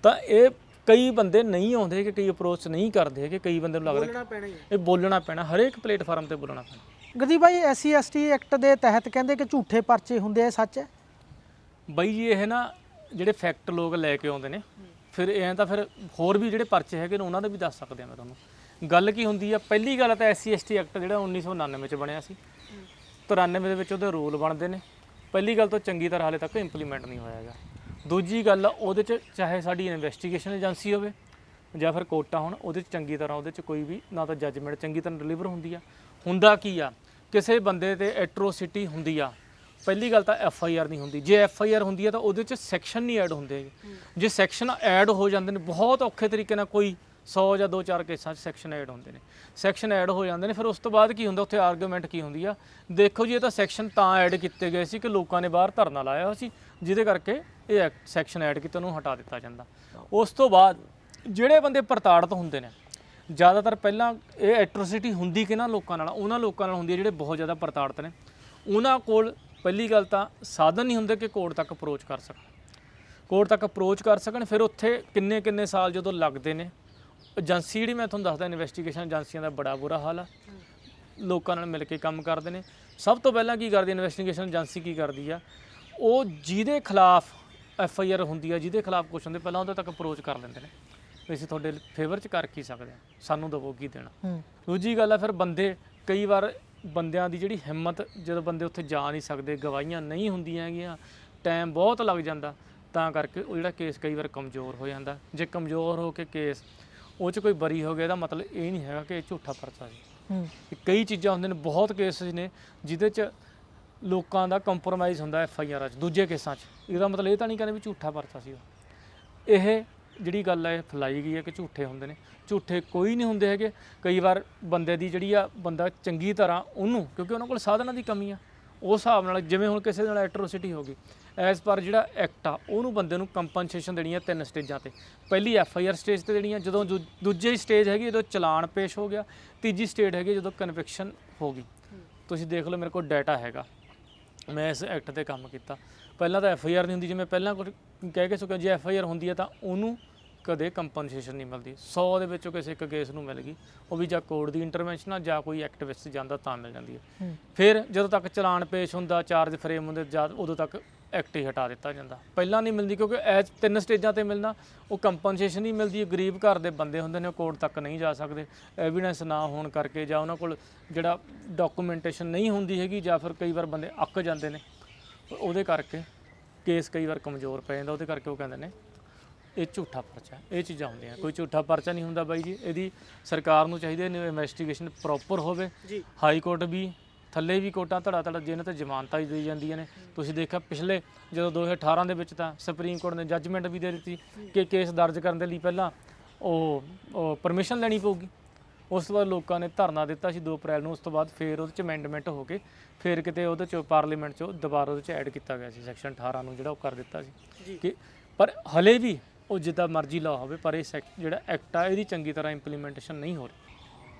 ਤਾਂ ਇਹ ਕਈ ਬੰਦੇ ਨਹੀਂ ਆਉਂਦੇ ਕਿ ਕਈ ਅਪਰੋਚ ਨਹੀਂ ਕਰਦੇ ਕਿ ਕਈ ਬੰਦੇ ਨੂੰ ਲੱਗਦਾ ਇਹ ਬੋਲਣਾ ਪੈਣਾ ਹਰੇਕ ਪਲੇਟਫਾਰਮ ਤੇ ਬੋਲਣਾ ਪੈਣਾ। ਗਦੀ ਬਾਈ ਐਸਸੀ ਐਸਟੀ ਐਕਟ ਦੇ ਤਹਿਤ ਕਹਿੰਦੇ ਕਿ ਝੂਠੇ ਪਰਚੇ ਹੁੰਦੇ ਆ ਸੱਚ ਹੈ? ਬਾਈ ਜੀ, ਇਹ ਨਾ ਜਿਹੜੇ ਫੈਕਟ ਲੋਕ ਲੈ ਕੇ ਆਉਂਦੇ ਨੇ, ਫਿਰ ਐਂ ਤਾਂ ਫਿਰ ਹੋਰ ਵੀ ਜਿਹੜੇ ਪਰਚੇ ਹੈਗੇ ਨੇ, ਉਹਨਾਂ ਦੇ ਵੀ ਦੱਸ ਸਕਦੇ ਆ ਮੈਂ ਤੁਹਾਨੂੰ। ਗੱਲ ਕੀ ਹੁੰਦੀ ਆ, ਪਹਿਲੀ ਗੱਲ ਤਾਂ ਐਸਸੀ ਐਸਟੀ ਐਕਟ ਜਿਹੜਾ 1999 ਚ ਬਣਿਆ ਸੀ। 93 ਦੇ ਵਿੱਚ ਉਹਦੇ ਰੂਲ ਬਣਦੇ ਨੇ। ਪਹਿਲੀ ਗੱਲ ਤਾਂ ਚੰਗੀ ਤਰ੍ਹਾਂ ਹਾਲੇ ਤੱਕ ਇੰਪਲੀਮੈਂਟ ਨਹੀਂ ਹੋਇਆ ਹੈਗਾ। ਦੂਜੀ ਗੱਲ ਉਹਦੇ ਚ ਚਾਹੇ ਸਾਡੀ ਇਨਵੈਸਟੀਗੇਸ਼ਨ ਏਜੰਸੀ ਹੋਵੇ, ਜਾਂ ਫਿਰ ਕੋਰਟਾਂ ਹੋਣ, ਉਹਦੇ ਚ ਚੰਗੀ ਤਰ੍ਹਾਂ ਉਹਦੇ ਚ ਕੋਈ ਵੀ, ਨਾ ਤਾਂ ਜੱਜਮੈਂਟ ਚੰਗੀ ਤਰ੍ਹਾਂ ਡਿਲੀਵਰ ਹੁੰਦੀ ਆ। ਹੁੰਦਾ ਕੀ ਆ, ਕਿਸੇ ਬੰਦੇ ਤੇ ਐਟਰੋਸਿਟੀ ਹੁੰਦੀ ਆ ਪਹਿਲੀ ਗੱਲ ਤਾਂ ਐਫ ਆਈ ਆਰ ਨਹੀਂ ਹੁੰਦੀ। ਜੇ ਐਫ ਆਈ ਆਰ ਹੁੰਦੀ ਹੈ ਤਾਂ ਉਹਦੇ ਚ ਸੈਕਸ਼ਨ ਨਹੀਂ ਐਡ ਹੁੰਦੇ। ਜੇ ਸੈਕਸ਼ਨ ਐਡ ਹੋ ਜਾਂਦੇ ਨੇ ਬਹੁਤ ਔਖੇ ਤਰੀਕੇ ਨਾਲ ਕੋਈ 100 ਜਾਂ 2-4 ਕੇਸਾਂ 'ਚ ਸੈਕਸ਼ਨ ਐਡ ਹੁੰਦੇ ਨੇ। ਸੈਕਸ਼ਨ ਐਡ ਹੋ ਜਾਂਦੇ ਨੇ ਫਿਰ ਉਸ ਤੋਂ ਬਾਅਦ ਕੀ ਹੁੰਦਾ? ਉੱਥੇ ਆਰਗੂਮੈਂਟ ਕੀ ਹੁੰਦੀ ਆ? ਦੇਖੋ ਜੀ ਇਹ ਤਾਂ ਸੈਕਸ਼ਨ ਤਾਂ ਐਡ ਕੀਤੇ ਗਏ ਸੀ ਕਿ ਲੋਕਾਂ ਨੇ ਬਾਹਰ ਧਰਨਾ ਲਾਇਆ ਹੋਇਆ ਸੀ ਜਿਹਦੇ ਕਰਕੇ ਇਹ ਸੈਕਸ਼ਨ ਐਡ ਕੀਤੇ ਉਹਨੂੰ ਹਟਾ ਦਿੱਤਾ ਜਾਂਦਾ। ਉਸ ਤੋਂ ਬਾਅਦ ਜਿਹੜੇ ਬੰਦੇ ਪ੍ਰਤਾੜਤ ਹੁੰਦੇ ਨੇ ਜ਼ਿਆਦਾਤਰ ਪਹਿਲਾਂ ਇਹ ਐਟਰੋਸਿਟੀ ਹੁੰਦੀ ਕਿਹਨਾਂ ਲੋਕਾਂ ਨਾਲ? ਉਹਨਾਂ ਲੋਕਾਂ ਨਾਲ ਹੁੰਦੀ ਹੈ ਜਿਹੜੇ ਬਹੁਤ ਜ਼ਿਆਦਾ ਪ੍ਰਤਾੜਤ ਨੇ। ਉਹਨਾਂ ਕੋਲ ਪਹਿਲੀ ਗੱਲ ਤਾਂ ਸਾਧਨ ਨਹੀਂ ਹੁੰਦੇ ਕਿ ਕੋਰਟ ਤੱਕ ਅਪਰੋਚ ਕਰ ਸਕਣ। ਕੋਰਟ ਤੱਕ ਅਪਰੋਚ ਕਰ ਸਕਣ ਫਿਰ ਉੱਥੇ ਕਿੰਨੇ ਕਿੰਨੇ ਸਾਲ ਜਦੋਂ ਲੱਗਦੇ ਨੇ। ਏਜੰਸੀ ਜਿਹੜੀ ਮੈਂ ਤੁਹਾਨੂੰ ਦੱਸਦਾ ਇਨਵੈਸਟੀਗੇਸ਼ਨ ਏਜੰਸੀਆਂ ਦਾ ਬੜਾ ਬੁਰਾ ਹਾਲ ਆ। ਲੋਕਾਂ ਨਾਲ ਮਿਲ ਕੇ ਕੰਮ ਕਰਦੇ ਨੇ। ਸਭ ਤੋਂ ਪਹਿਲਾਂ ਕੀ ਕਰਦੀ ਇਨਵੈਸਟੀਗੇਸ਼ਨ ਏਜੰਸੀ ਕੀ ਕਰਦੀ ਆ? ਉਹ ਜਿਹਦੇ ਖਿਲਾਫ ਐਫ ਆਈ ਆਰ ਹੁੰਦੀ ਆ ਜਿਹਦੇ ਖਿਲਾਫ ਕੁਛ ਹੁੰਦੇ ਪਹਿਲਾਂ ਉਹਦੇ ਤੱਕ ਅਪਰੋਚ ਕਰ ਲੈਂਦੇ ਨੇ। ਵੀ ਅਸੀਂ ਤੁਹਾਡੇ ਫੇਵਰ 'ਚ ਕਰ ਕੀ ਸਕਦੇ ਆ? ਸਾਨੂੰ ਦਵੋ ਕੀ ਦੇਣਾ। ਦੂਜੀ ਗੱਲ ਆ ਫਿਰ ਬੰਦੇ ਕਈ ਵਾਰ ਬੰਦਿਆਂ ਦੀ ਜਿਹੜੀ ਹਿੰਮਤ ਜਦੋਂ ਬੰਦੇ ਉੱਥੇ ਜਾ ਨਹੀਂ ਸਕਦੇ ਗਵਾਹੀਆਂ ਨਹੀਂ ਹੁੰਦੀਆਂ ਹੈਗੀਆਂ ਟਾਈਮ ਬਹੁਤ ਲੱਗ ਜਾਂਦਾ ਤਾਂ ਕਰਕੇ ਉਹ ਜਿਹੜਾ ਕੇਸ ਕਈ ਵਾਰ ਕਮਜ਼ੋਰ ਹੋ ਜਾਂਦਾ। ਜੇ ਕਮਜ਼ੋਰ ਹੋ ਕੇ ਕੇਸ ਉਹ 'ਚ ਕੋਈ ਬਰੀ ਹੋ ਗਿਆ ਇਹਦਾ ਮਤਲਬ ਇਹ ਨਹੀਂ ਹੈਗਾ ਕਿ ਇਹ ਝੂਠਾ ਪਰਚਾ ਸੀ ਕਈ ਚੀਜ਼ਾਂ ਹੁੰਦੀਆਂ ਨੇ ਬਹੁਤ ਕੇਸਿਸ ਨੇ ਜਿਹਦੇ 'ਚ ਲੋਕਾਂ ਦਾ ਕੰਪਰੋਮਾਈਜ਼ ਹੁੰਦਾ ਐਫ ਆਈ ਆਰ 'ਚ ਦੂਜੇ ਕੇਸਾਂ 'ਚ। ਇਹਦਾ ਮਤਲਬ ਇਹ ਤਾਂ ਨਹੀਂ ਕਹਿੰਦੇ ਵੀ ਝੂਠਾ ਪਰਚਾ ਸੀ ਉਹ ਇਹ ਜਿਹੜੀ ਗੱਲ ਹੈ ਇਹ ਫੈਲਾਈ ਗਈ ਹੈ ਕਿ ਝੂਠੇ ਹੁੰਦੇ ਨੇ। ਝੂਠੇ ਕੋਈ ਨਹੀਂ ਹੁੰਦੇ ਹੈਗੇ। ਕਈ ਵਾਰ ਬੰਦੇ ਦੀ ਜਿਹੜੀ ਆ, ਬੰਦਾ ਚੰਗੀ ਤਰ੍ਹਾਂ ਉਹਨੂੰ, ਕਿਉਂਕਿ ਉਹਨਾਂ ਕੋਲ ਸਾਧਨਾਂ ਦੀ ਕਮੀ ਆ। ਉਸ ਹਿਸਾਬ ਨਾਲ ਜਿਵੇਂ ਹੁਣ ਕਿਸੇ ਦੇ ਨਾਲ ਐਟਰੋਸਿਟੀ ਹੋ ਗਈ ਐਸ ਪਰ ਜਿਹੜਾ ਐਕਟ ਆ, ਉਹਨੂੰ ਬੰਦੇ ਨੂੰ ਕੰਪਨਸੇਸ਼ਨ ਦੇਣੀ ਹੈ ਤਿੰਨ ਸਟੇਜਾਂ ਤੇ। ਪਹਿਲੀ ਐਫ ਆਈ ਆਰ ਸਟੇਜ ਤੇ ਦੇਣੀ ਹੈ ਜਦੋਂ ਦੂ- ਦੂਜੀ ਸਟੇਜ ਹੈਗੀ, ਜਦੋਂ ਚਲਾਨ ਪੇਸ਼ ਹੋ ਗਿਆ, ਤੀਜੀ ਸਟੇਜ ਹੈਗੀ, ਜਦੋਂ ਕਨਵਿਕਸ਼ਨ ਹੋ ਗਈ। ਤੁਸੀਂ ਦੇਖ ਲਓ ਮੇਰੇ ਕੋਲ ਡਾਟਾ ਹੈਗਾ। ਮੈਂ ਇਸ ਐਕਟ ਤੇ ਕੰਮ ਕੀਤਾ। ਪਹਿਲਾਂ ਤਾਂ ਐਫ ਆਈ ਆਰ ਨਹੀਂ ਹੁੰਦੀ, ਜਿਵੇਂ ਪਹਿਲਾਂ ਕੁਝ ਕਹਿ ਕੇ ਸੁਕਿਆ ਜੇ ਐਫ ਆਈ ਆਰ ਹੁੰਦੀ ਹੈ ਤਾਂ ਉਹਨੂੰ ਕਦੇ ਕੰਪਨਸੇਸ਼ਨ ਨਹੀਂ ਮਿਲਦੀ। 100 ਦੇ ਵਿੱਚੋਂ ਕਿਸੇ ਇੱਕ ਕੇਸ ਨੂੰ ਮਿਲ ਗਈ ਉਹ ਵੀ ਜਾਂ ਕੋਰਟ ਦੀ ਇੰਟਰਵੈਂਸ਼ਨ ਆ ਜਾਂ ਕੋਈ ਐਕਟਿਵਿਸਟ ਜਾਂਦਾ ਤਾਂ ਮਿਲ ਜਾਂਦੀ ਹੈ। ਫਿਰ ਜਦੋਂ ਤੱਕ ਚਲਾਨ ਪੇਸ਼ ਹੁੰਦਾ ਚਾਰਜ ਫਰੇਮ ਹੁੰਦੇ ਜਦ ਉਦੋਂ ਤੱਕ ਐਕਟ ਹੀ ਹਟਾ ਦਿੱਤਾ ਜਾਂਦਾ। ਪਹਿਲਾਂ ਨਹੀਂ ਮਿਲਦੀ ਕਿਉਂਕਿ ਐਜ ਤਿੰਨ ਸਟੇਜਾਂ ਤੇ ਮਿਲਣਾ ਉਹ ਕੰਪਨਸੇਸ਼ਨ ਹੀ ਮਿਲਦੀ ਹੈ। ਗਰੀਬ ਘਰ ਦੇ ਬੰਦੇ ਹੁੰਦੇ ਨੇ ਉਹ ਕੋਰਟ ਤੱਕ ਨਹੀਂ ਜਾ ਸਕਦੇ। ਐਵੀਡੈਂਸ ਨਾ ਹੋਣ ਕਰਕੇ ਜਾਂ ਉਹਨਾਂ ਕੋਲ ਜਿਹੜਾ ਡਾਕੂਮੈਂਟੇਸ਼ਨ ਨਹੀਂ ਹੁੰਦੀ ਹੈਗੀ ਜਾਂ ਫਿਰ ਕਈ ਵਾਰ ਬੰਦੇ ਅੱਕ ਜਾਂਦੇ ਨੇ ਉਹਦੇ ਕਰਕੇ ਕੇਸ ਕਈ ਵਾਰ ਕਮਜ਼ੋਰ ਪੈ ਜਾਂਦਾ ਉਹਦੇ ਕਰਕੇ ਉਹ ਕਹਿੰਦੇ ਨੇ ਇਹ ਝੂਠਾ ਪਰਚਾ। ਇਹ ਚੀਜ਼ਾਂ ਹੁੰਦੀਆਂ ਕੋਈ ਝੂਠਾ ਪਰਚਾ ਨਹੀਂ ਹੁੰਦਾ ਬਾਈ ਜੀ। ਇਹਦੀ ਸਰਕਾਰ ਨੂੰ ਚਾਹੀਦਾ ਹੈ ਇਨਵੈਸਟੀਗੇਸ਼ਨ ਪ੍ਰੋਪਰ ਹੋਵੇ। ਹਾਈ ਕੋਰਟ ਵੀ ਥੱਲੇ ਵੀ ਕੋਰਟਾਂ ਧੜਾ ਧੜਾ ਜਿਹਨਾਂ ਤੇ ਜ਼ਮਾਨਤਾਂ ਹੀ ਦੇਈ ਜਾਂਦੀਆਂ ਨੇ। ਤੁਸੀਂ ਦੇਖਿਆ ਪਿਛਲੇ ਜਦੋਂ 2018 ਦੇ ਵਿੱਚ ਤਾਂ ਸੁਪਰੀਮ ਕੋਰਟ ਨੇ ਜੱਜਮੈਂਟ ਵੀ ਦੇ ਦਿੱਤੀ ਕਿ ਕੇਸ ਦਰਜ ਕਰਨ ਦੇ ਲਈ ਪਹਿਲਾਂ ਉਹ ਪਰਮਿਸ਼ਨ ਲੈਣੀ ਪਊਗੀ। ਉਸ ਤੋਂ ਬਾਅਦ ਲੋਕਾਂ ਨੇ ਧਰਨਾ ਦਿੱਤਾ ਸੀ 2 ਅਪ੍ਰੈਲ ਨੂੰ ਉਸ ਤੋਂ ਬਾਅਦ ਫੇਰ ਉਹਦੇ ਚ ਅਮੈਂਡਮੈਂਟ ਹੋ ਕੇ ਫੇਰ ਕਿਤੇ ਉਹਦੇ ਚ ਪਾਰਲੀਮੈਂਟ ਚ ਦੁਬਾਰਾ ਉਹਦੇ ਚ ਐਡ ਕੀਤਾ ਗਿਆ ਸੀ ਸੈਕਸ਼ਨ 18 ਨੂੰ ਜਿਹੜਾ ਉਹ ਕਰ ਦਿੱਤਾ ਸੀ। ਕਿ ਪਰ ਹਲੇ ਵੀ ਉਹ ਜਿੱਦਾਂ ਮਰਜ਼ੀ ਲਾ ਹੋਵੇ ਪਰ ਇਹ ਸੈਕ- ਜਿਹੜਾ ਐਕਟ ਆ ਇਹਦੀ ਚੰਗੀ ਤਰ੍ਹਾਂ ਇੰਪਲੀਮੈਂਟੇਸ਼ਨ ਨਹੀਂ ਹੋ ਰਹੀ।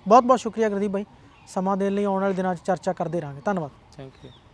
ਬਹੁਤ ਬਹੁਤ ਸ਼ੁਕਰੀਆ ਗੁਰਦੀਪ ਬਾਈ ਸਮਾਂ ਦੇਣ ਲਈ ਆਉਣ ਵਾਲੇ ਦਿਨਾਂ 'ਚ ਚਰਚਾ ਕਰਦੇ ਰਹਾਂਗੇ। ਧੰਨਵਾਦ। Thank you